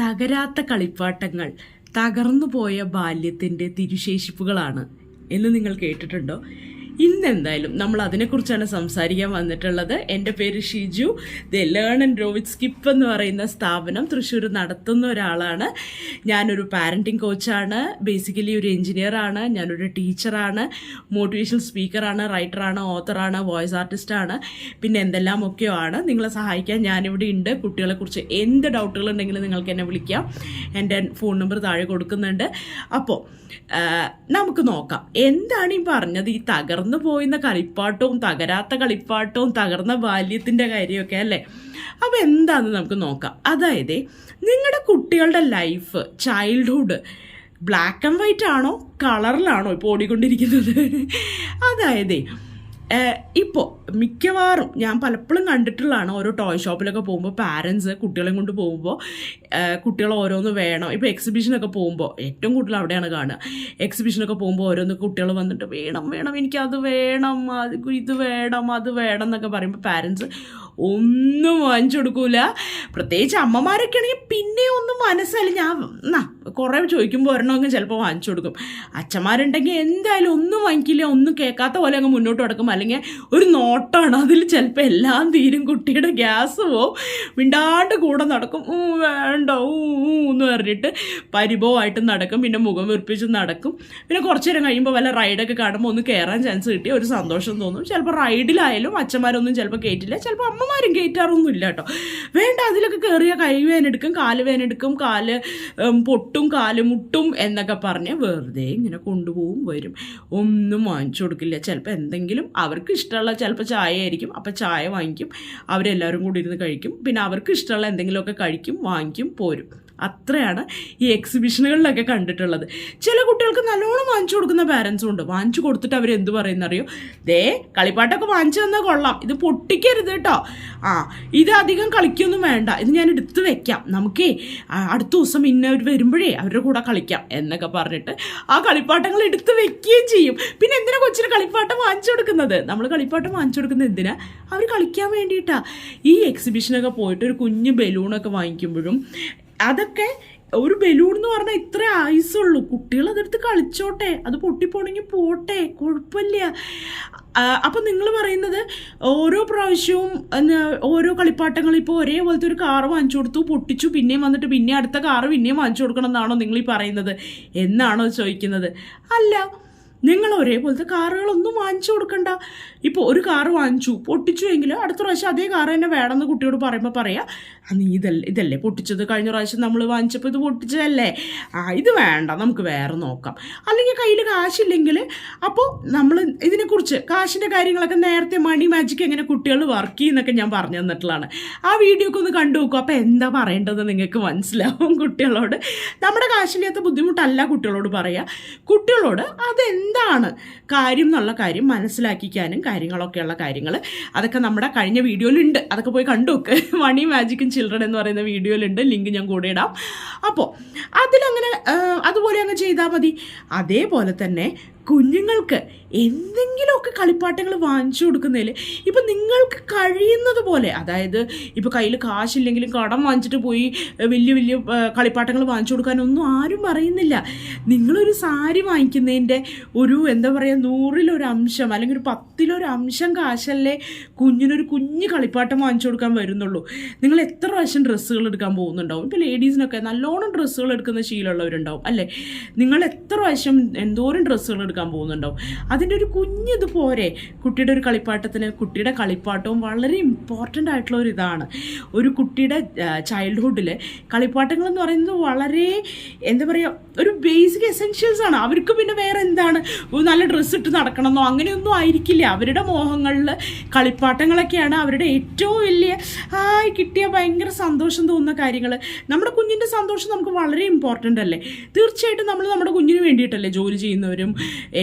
തകരാത്ത കളിപ്പാട്ടങ്ങൾ തകർന്നു പോയ ബാല്യത്തിന്റെ തിരുശേഷിപ്പുകളാണ് എന്ന് നിങ്ങൾ കേട്ടിട്ടുണ്ടോ? ഇന്നെന്തായാലും നമ്മൾ അതിനെക്കുറിച്ചാണ് സംസാരിക്കാൻ വന്നിട്ടുള്ളത്. എന്റെ പേര് Shiju. The learn and growth skip എന്ന് പറയുന്ന സ്ഥാപനം തൃശ്ശൂർ നടത്തുന്ന ഒരാളാണ്. ഞാനൊരു പാരന്റിങ് കോച്ചാണ് ബേസിക്കലി ഒരു എഞ്ചിനീയറാണ് ഞാനൊരു ടീച്ചറാണ് മോട്ടിവേഷണൽ സ്പീക്കറാണ് റൈറ്ററാണ് ഓത്തറാണ് വോയിസ് ആർട്ടിസ്റ്റാണ് പിന്നെ എന്തെല്ലാമൊക്കെയോ ആണ്. നിങ്ങളെ സഹായിക്കാൻ ഞാനിവിടെ ഉണ്ട്. കുട്ടികളെക്കുറിച്ച് എന്ത് ഡൗട്ടുകൾ ഉണ്ടെങ്കിലും നിങ്ങൾക്ക് എന്നെ വിളിക്കാം. എന്റെ ഫോൺ നമ്പർ താഴെ കൊടുക്കുന്നുണ്ട്. അപ്പോൾ നമുക്ക് നോക്കാം. എന്താണ് ഈ പറഞ്ഞത്? ഈ തകർന്നു പോയുന്ന കളിപ്പാട്ടവും തകരാത്ത കളിപ്പാട്ടവും തകർന്ന ബാല്യത്തിന്റെ കാര്യമൊക്കെ അല്ലേ? അപ്പോൾ എന്താണെന്ന് നമുക്ക് നോക്കാം. അതായത് നിങ്ങളുടെ കുട്ടികളുടെ life childhood black and white ആണോ കളറിലാണോ ഇപ്പോൾ ഓടിക്കൊണ്ടിരിക്കുന്നത്? അതായത് ഇപ്പോൾ മിക്കവാറും ഞാൻ പലപ്പോഴും കണ്ടിട്ടുള്ളതാണ് ഓരോ ടോയ് ഷോപ്പിലൊക്കെ പോകുമ്പോൾ പാരൻസ് കുട്ടികളെയും കൊണ്ട് പോകുമ്പോൾ കുട്ടികൾ ഓരോന്ന് വേണം. ഇപ്പോൾ എക്സിബിഷനൊക്കെ പോകുമ്പോൾ ഏറ്റവും കൂടുതൽ അവിടെയാണ് കാണുക. എക്സിബിഷനൊക്കെ പോകുമ്പോൾ ഓരോന്ന് കുട്ടികൾ വന്നിട്ട് വേണം വേണം എനിക്കത് വേണം അത് ഇത് വേണം അത് വേണം എന്നൊക്കെ പറയുമ്പോൾ പാരൻസ് ഒന്നും വാങ്ങിച്ചു കൊടുക്കൂല പ്രത്യേകിച്ച് അമ്മമാരൊക്കെ ആണെങ്കിൽ പിന്നെയും ഒന്നും മനസ്സല്ല ഞാൻ എന്നാ കുറേ ചോദിക്കുമ്പോൾ ഒരെണ്ണമെങ്കിൽ ചിലപ്പോൾ വാങ്ങിച്ചു കൊടുക്കും അച്ഛന്മാരുണ്ടെങ്കിൽ എന്തായാലും ഒന്നും വാങ്ങിക്കില്ല ഒന്നും കേൾക്കാത്ത പോലെ അങ്ങ് മുന്നോട്ട് കിടക്കും അല്ലെങ്കിൽ ഒരു നോട്ടമാണ് അതിൽ ചിലപ്പോൾ എല്ലാം തീരും കുട്ടിയുടെ ഗ്യാസ് പോവും മിണ്ടാണ്ട് കൂടെ നടക്കും. ഊ വേണ്ട ഊ എന്ന് പറഞ്ഞിട്ട് പരിഭവമായിട്ട് നടക്കും. പിന്നെ മുഖം വെറുപ്പിച്ച് നടക്കും. പിന്നെ കുറച്ച് നേരം കഴിയുമ്പോൾ വല്ല റൈഡൊക്കെ കാണുമ്പോൾ ഒന്ന് കയറാൻ ചാൻസ് കിട്ടി ഒരു സന്തോഷം തോന്നും. ചിലപ്പോൾ റൈഡിലായാലും അച്ഛന്മാരൊന്നും ചിലപ്പോൾ കയറ്റില്ല ചിലപ്പോൾ അമ്മമാരും കയറ്റാറൊന്നും ഇല്ല കേട്ടോ. വേണ്ട അതിലൊക്കെ കയറിയ കൈ വേനെടുക്കും കാൽ വേനെടുക്കും കാൽ പൊട്ടും കാൽ മുട്ടും എന്നൊക്കെ പറഞ്ഞ് വെറുതെ ഇങ്ങനെ കൊണ്ടുപോകും വരും. ഒന്നും വാങ്ങിച്ചു കൊടുക്കില്ല. ചിലപ്പോൾ എന്തെങ്കിലും അവർക്ക് ഇഷ്ടമുള്ള ചിലപ്പോൾ ചായ ആയിരിക്കും അപ്പോൾ ചായ വാങ്ങിക്കും. അവരെല്ലാവരും കൂടി ഇരുന്ന് കഴിക്കും. പിന്നെ അവർക്ക് ഇഷ്ടമുള്ള എന്തെങ്കിലുമൊക്കെ കഴിക്കും വാങ്ങിക്കും പോരും. അത്രയാണ് ഈ എക്സിബിഷനുകളിലൊക്കെ കണ്ടിട്ടുള്ളത്. ചില കുട്ടികൾക്ക് നല്ലോണം വാങ്ങിച്ചു കൊടുക്കുന്ന പാരൻസും ഉണ്ട്. വാങ്ങിച്ചു കൊടുത്തിട്ട് അവർ എന്ത് പറയുന്നറിയോ ദേ കളിപ്പാട്ടൊക്കെ വാങ്ങിച്ചു തന്നാൽ കൊള്ളാം. ഇത് പൊട്ടിക്കരുത് കേട്ടോ ആ ഇത് അധികം കളിക്കൊന്നും വേണ്ട. ഇത് ഞാൻ എടുത്ത് വെക്കാം. നമുക്കേ അടുത്ത ദിവസം ഇന്നവർ വരുമ്പോഴേ അവരുടെ കൂടെ കളിക്കാം എന്നൊക്കെ പറഞ്ഞിട്ട് ആ കളിപ്പാട്ടങ്ങൾ എടുത്ത് വെക്കുകയും ചെയ്യും. പിന്നെ എന്തിനാ കൊച്ചിന് കളിപ്പാട്ടം വാങ്ങിച്ചു കൊടുക്കുന്നത്? നമ്മൾ കളിപ്പാട്ടം വാങ്ങിച്ചു കൊടുക്കുന്നത് എന്തിനാ? അവർ കളിക്കാൻ വേണ്ടിയിട്ടാണ് ഈ എക്സിബിഷനൊക്കെ പോയിട്ട് ഒരു കുഞ്ഞ് ബലൂണൊക്കെ വാങ്ങിക്കുമ്പോഴും അതൊക്കെ ഒരു ബലൂൺ എന്ന് പറഞ്ഞാൽ ഇത്ര ആയുസുള്ളൂ. കുട്ടികൾ അതെടുത്ത് കളിച്ചോട്ടെ. അത് പൊട്ടിപ്പോണെങ്കിൽ പോട്ടെ. കുഴപ്പമില്ല. അപ്പം നിങ്ങൾ പറയുന്നത് ഓരോ പ്രാവശ്യവും ഓരോ കളിപ്പാട്ടങ്ങൾ ഇപ്പോൾ ഒരേപോലത്തെ ഒരു കാറ് വാങ്ങിച്ചു കൊടുത്തു പൊട്ടിച്ചു പിന്നെയും വന്നിട്ട് പിന്നെ അടുത്ത കാറ് പിന്നെയും വാങ്ങിച്ചു കൊടുക്കണം എന്നാണോ നിങ്ങൾ ഈ പറയുന്നത്? എന്നാണോ ചോദിക്കുന്നത്? അല്ല. നിങ്ങൾ ഒരേപോലത്തെ കാറുകളൊന്നും വാങ്ങിച്ചു കൊടുക്കണ്ട. ഇപ്പോൾ ഒരു കാറ് വാങ്ങിച്ചു പൊട്ടിച്ചു എങ്കിൽ അടുത്ത പ്രാവശ്യം അതേ കാറ് തന്നെ വേണമെന്ന് കുട്ടിയോട് പറയുമ്പോൾ പറയാം. "ആ, നീ ഇതല്ലേ ഇതല്ലേ പൊട്ടിച്ചത്? കഴിഞ്ഞ പ്രാവശ്യം നമ്മൾ വാങ്ങിച്ചപ്പോൾ ഇത് പൊട്ടിച്ചതല്ലേ? ആ ഇത് വേണ്ട നമുക്ക് വേറെ നോക്കാം. അല്ലെങ്കിൽ കയ്യിൽ കാശില്ലെങ്കിൽ അപ്പോൾ നമ്മൾ ഇതിനെക്കുറിച്ച് കാശിന്റെ കാര്യങ്ങളൊക്കെ നേരത്തെ മണി മാജിക് എങ്ങനെ കുട്ടികൾ വർക്ക് ചെയ്യുന്നൊക്കെ ഞാൻ പറഞ്ഞു തന്നിട്ടുള്ളതാണ്. ആ വീഡിയോ ഒക്കെ ഒന്ന് കണ്ടു നോക്കും. അപ്പോൾ എന്താ പറയേണ്ടത് നിങ്ങൾക്ക് മനസ്സിലാവും കുട്ടികളോട്? നമ്മുടെ കാശില്ലാത്ത ബുദ്ധിമുട്ടല്ല കുട്ടികളോട് പറയുക കുട്ടികളോട് അതെന്താണ് കാര്യം എന്നുള്ള കാര്യം മനസ്സിലാക്കിക്കാനും കാര്യങ്ങളൊക്കെയുള്ള കാര്യങ്ങൾ അതൊക്കെ നമ്മുടെ കഴിഞ്ഞ വീഡിയോയിലുണ്ട്. അതൊക്കെ പോയി കണ്ടു നോക്ക്. മണി മാജിക്കും ചിൽഡ്രൻ എന്ന് പറയുന്ന വീഡിയോയിലുണ്ട്. ലിങ്ക് ഞാൻ കൂടെ ഇടാം. അപ്പോൾ അതിലങ്ങനെ അതുപോലെ അങ്ങ് ചെയ്താൽ മതി. അതേപോലെ തന്നെ കുഞ്ഞുങ്ങൾക്ക് എന്തെങ്കിലുമൊക്കെ കളിപ്പാട്ടങ്ങൾ വാങ്ങിച്ചു കൊടുക്കുന്നതിൽ ഇപ്പം നിങ്ങൾക്ക് കഴിയുന്നത് പോലെ അതായത് ഇപ്പോൾ കയ്യിൽ കാശില്ലെങ്കിലും കടം വാങ്ങിച്ചിട്ട് പോയി വലിയ വലിയ കളിപ്പാട്ടങ്ങൾ വാങ്ങിച്ചു കൊടുക്കാനൊന്നും ആരും പറയുന്നില്ല. നിങ്ങളൊരു സാരി വാങ്ങിക്കുന്നതിന്റെ ഒരു എന്താ പറയുക നൂറിലൊരു അംശം അല്ലെങ്കിൽ ഒരു പത്തിലൊരു അംശം കാശല്ലേ കുഞ്ഞിനൊരു കുഞ്ഞ് കളിപ്പാട്ടം വാങ്ങിച്ചു കൊടുക്കാൻ വരുന്നുള്ളൂ. നിങ്ങൾ എത്ര പ്രാവശ്യം ഡ്രസ്സുകൾ എടുക്കാൻ പോകുന്നുണ്ടാവും? ഇപ്പോൾ ലേഡീസിനൊക്കെ നല്ലോണം ഡ്രസ്സുകൾ എടുക്കുന്ന ശീലമുള്ളവരുണ്ടാവും അല്ലേ? നിങ്ങൾ എത്ര പ്രാവശ്യം എന്തോരം ഡ്രസ്സുകൾ എടുക്കാൻ പോകുന്നുണ്ടാവും. അതിന്റെ ഒരു കുഞ്ഞിത് പോരെ. കുട്ടിയുടെ ഒരു കളിപ്പാട്ടത്തിന് കുട്ടിയുടെ കളിപ്പാട്ടവും വളരെ ഇമ്പോർട്ടന്റ് ആയിട്ടുള്ള ഒരു ഇതാണ്. ഒരു കുട്ടിയുടെ ചൈൽഡ്ഹുഡിൽ കളിപ്പാട്ടങ്ങൾ എന്ന് പറയുന്നത് വളരെ എന്താ പറയുക ഒരു ബേസിക് എസെൻഷ്യൽസ് ആണ്. അവർക്ക് പിന്നെ വേറെ എന്താണ്? നല്ല ഡ്രസ്സ് ഇട്ട് നടക്കണമെന്നോ അങ്ങനെയൊന്നും ആയിരിക്കില്ല. അവരുടെ മോഹങ്ങളിൽ കളിപ്പാട്ടങ്ങളൊക്കെയാണ് അവരുടെ ഏറ്റവും വലിയ ആയി കിട്ടിയ ഭയങ്കര സന്തോഷം തോന്നുന്ന കാര്യങ്ങൾ നമ്മുടെ കുഞ്ഞിന്റെ സന്തോഷം നമുക്ക് വളരെ ഇമ്പോർട്ടന്റ് അല്ലേ? തീർച്ചയായിട്ടും നമ്മൾ നമ്മുടെ കുഞ്ഞിന് വേണ്ടിയിട്ടല്ലേ ജോലി ചെയ്യുന്നവരും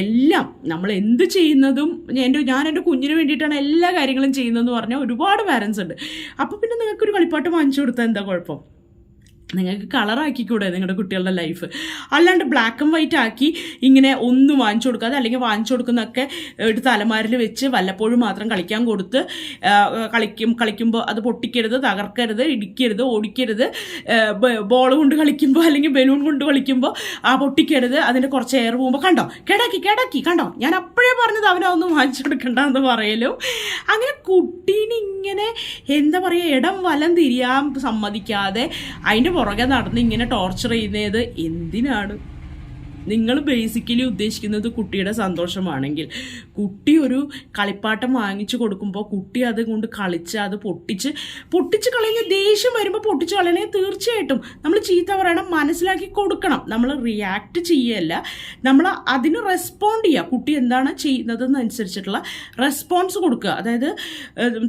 എല്ലാം. നമ്മൾ എന്ത് ചെയ്യുന്നതും എന്റെ ഞാൻ എന്റെ കുഞ്ഞിന് വേണ്ടിയിട്ടാണ് എല്ലാ കാര്യങ്ങളും ചെയ്യുന്നതെന്ന് പറഞ്ഞാൽ ഒരുപാട് പാരൻസ് ഉണ്ട്. അപ്പോൾ പിന്നെ നിങ്ങൾക്കൊരു കളിപ്പാട്ട് വാങ്ങിച്ചു കൊടുത്താൽ എന്താ കുഴപ്പം? നിങ്ങൾക്ക് കളറാക്കിക്കൂടെ നിങ്ങളുടെ കുട്ടികളുടെ ലൈഫ് അല്ലാണ്ട് ബ്ലാക്ക് ആൻഡ് വൈറ്റ് ആക്കി ഇങ്ങനെ ഒന്നും വാങ്ങിച്ചു കൊടുക്കാതെ അല്ലെങ്കിൽ വാങ്ങിച്ചു കൊടുക്കുന്നൊക്കെ എടുത്ത് അലമാരിൽ വെച്ച് വല്ലപ്പോഴും മാത്രം കളിക്കാൻ കൊടുത്ത് കളിക്കും കളിക്കുമ്പോൾ അത് പൊട്ടിക്കരുത് തകർക്കരുത് ഇടിക്കരുത് ഓടിക്കരുത് ബോൾ കൊണ്ട് കളിക്കുമ്പോൾ അല്ലെങ്കിൽ ബലൂൺ കൊണ്ട് കളിക്കുമ്പോൾ ആ പൊട്ടിക്കരുത് അതിന്റെ കുറച്ച് എയർ പോകുമ്പോൾ കണ്ടോ? കേടാക്കി കേടാക്കി കണ്ടോ? ഞാൻ അപ്പോഴേ പറഞ്ഞത് അവനൊന്നും വാങ്ങിച്ചു കൊടുക്കണ്ടെന്ന് പറയലും. അങ്ങനെ കുട്ടീനെ ഇങ്ങനെ എന്താ പറയുക ഇടം വലം തിരിയാൻ സമ്മതിക്കാതെ അതിന്റെ പുറകെ നടന്ന് ഇങ്ങനെ ടോർച്ചർ ചെയ്യുന്നത് എന്തിനാണ്? നിങ്ങൾ ബേസിക്കലി ഉദ്ദേശിക്കുന്നത് കുട്ടിയുടെ സന്തോഷമാണെങ്കിൽ കുട്ടി ഒരു കളിപ്പാട്ടം വാങ്ങിച്ചു കൊടുക്കുമ്പോൾ കുട്ടി അത് കൊണ്ട് കളിച്ച് അത് പൊട്ടിച്ച് പൊട്ടിച്ച് കളയുന്ന ദേഷ്യം വരുമ്പോൾ പൊട്ടിച്ച് കളയണേ തീർച്ചയായിട്ടും. നമ്മൾ ചീത്ത പറയണം മനസ്സിലാക്കി കൊടുക്കണം. നമ്മൾ റിയാക്ട് ചെയ്യല്ല. നമ്മൾ അതിന് റെസ്പോണ്ട് ചെയ്യുക കുട്ടി എന്താണ് ചെയ്യുന്നതെന്നനുസരിച്ചിട്ടുള്ള റെസ്പോൺസ് കൊടുക്കുക. അതായത്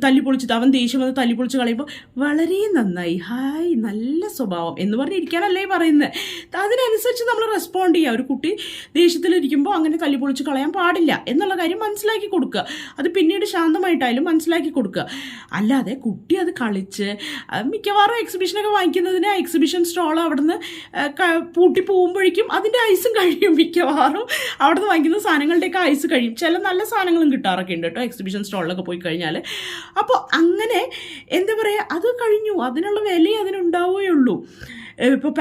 തല്ലി പൊളിച്ചത് അവൻ ദേഷ്യം വന്ന് തല്ലി പൊളിച്ച് കളയുമ്പോൾ വളരെ നന്നായി ഹായ് നല്ല സ്വഭാവം എന്ന് പറഞ്ഞിരിക്കാനല്ലേ പറയുന്നത് അതിനനുസരിച്ച് നമ്മൾ റെസ്പോണ്ട് ചെയ്യുക ഒരു കുട്ടി ദേഷ്യത്തിലിരിക്കുമ്പോൾ അങ്ങനെ തല്ലി പൊളിച്ച് കളയാൻ പാടില്ല എന്നുള്ള കാര്യം മനസ്സിലാക്കി കൊടുക്കുക. അത് പിന്നീട് ശാന്തമായിട്ടായാലും മനസ്സിലാക്കി കൊടുക്കുക. അല്ലാതെ കുട്ടി അത് കളിച്ച് മിക്കവാറും എക്സിബിഷനൊക്കെ വാങ്ങിക്കുന്നതിന് എക്സിബിഷൻ സ്റ്റോൾ അവിടുന്ന് പൂട്ടി പോകുമ്പോഴേക്കും അതിന്റെ ഐസും കഴിയും മിക്കവാറും. അവിടുന്ന് വാങ്ങിക്കുന്ന സാധനങ്ങളുടെയൊക്കെ ഐസ് കഴിയും. ചില നല്ല സാധനങ്ങളും കിട്ടാറൊക്കെ ഉണ്ട് കേട്ടോ എക്സിബിഷൻ സ്റ്റോളിലൊക്കെ പോയി കഴിഞ്ഞാൽ അപ്പോൾ അങ്ങനെ എന്താ പറയുക അത് കഴിഞ്ഞു. അതിനുള്ള വിലയും അതിനുണ്ടാവുകയുള്ളൂ. ഇപ്പോൾ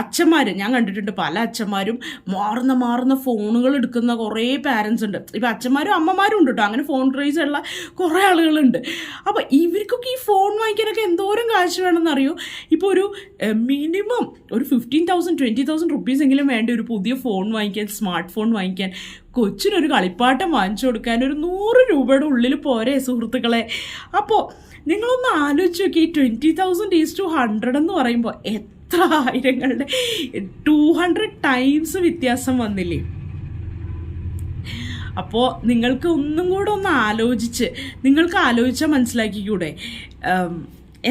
അച്ഛന്മാർ ഞാൻ കണ്ടിട്ടുണ്ട് പല അച്ഛന്മാരും മാറുന്ന മാറുന്ന ഫോണുകൾ എടുക്കുന്ന കുറേ പാരൻസ് ഉണ്ട്. ഇപ്പോൾ അച്ഛന്മാരും അമ്മമാരും ഉണ്ട് കേട്ടോ അങ്ങനെ ഫോൺ ക്രേസ് ഉള്ള കുറേ ആളുകളുണ്ട്. അപ്പോൾ ഇവർക്കൊക്കെ ഈ ഫോൺ വാങ്ങിക്കാനൊക്കെ എന്തോരം കാശ് വേണമെന്ന് അറിയോ ഇപ്പോൾ ഒരു മിനിമം ഒരു fifteen thousand twenty thousand rupees എങ്കിലും വേണ്ട ഒരു പുതിയ ഫോൺ വാങ്ങിക്കാൻ സ്മാർട്ട് ഫോൺ വാങ്ങിക്കാൻ. കൊച്ചിനൊരു കളിപ്പാട്ടം വാങ്ങിച്ചു കൊടുക്കാൻ ഒരു നൂറ് രൂപയുടെ ഉള്ളിൽ പോരെ സുഹൃത്തുക്കളെ. അപ്പോൾ നിങ്ങളൊന്ന് ആലോചിച്ച് നോക്കി twenty thousand is two hundred എന്ന് പറയുമ്പോൾ എത്ര ആയിരങ്ങളുടെ ടു ഹൺഡ്രഡ് ടൈംസ് വ്യത്യാസം വന്നില്ലേ? അപ്പോൾ നിങ്ങൾക്ക് ഒന്നും കൂടെ ഒന്ന് ആലോചിച്ച് നിങ്ങൾക്ക് ആലോചിച്ചാൽ മനസ്സിലാക്കിക്കൂടെ?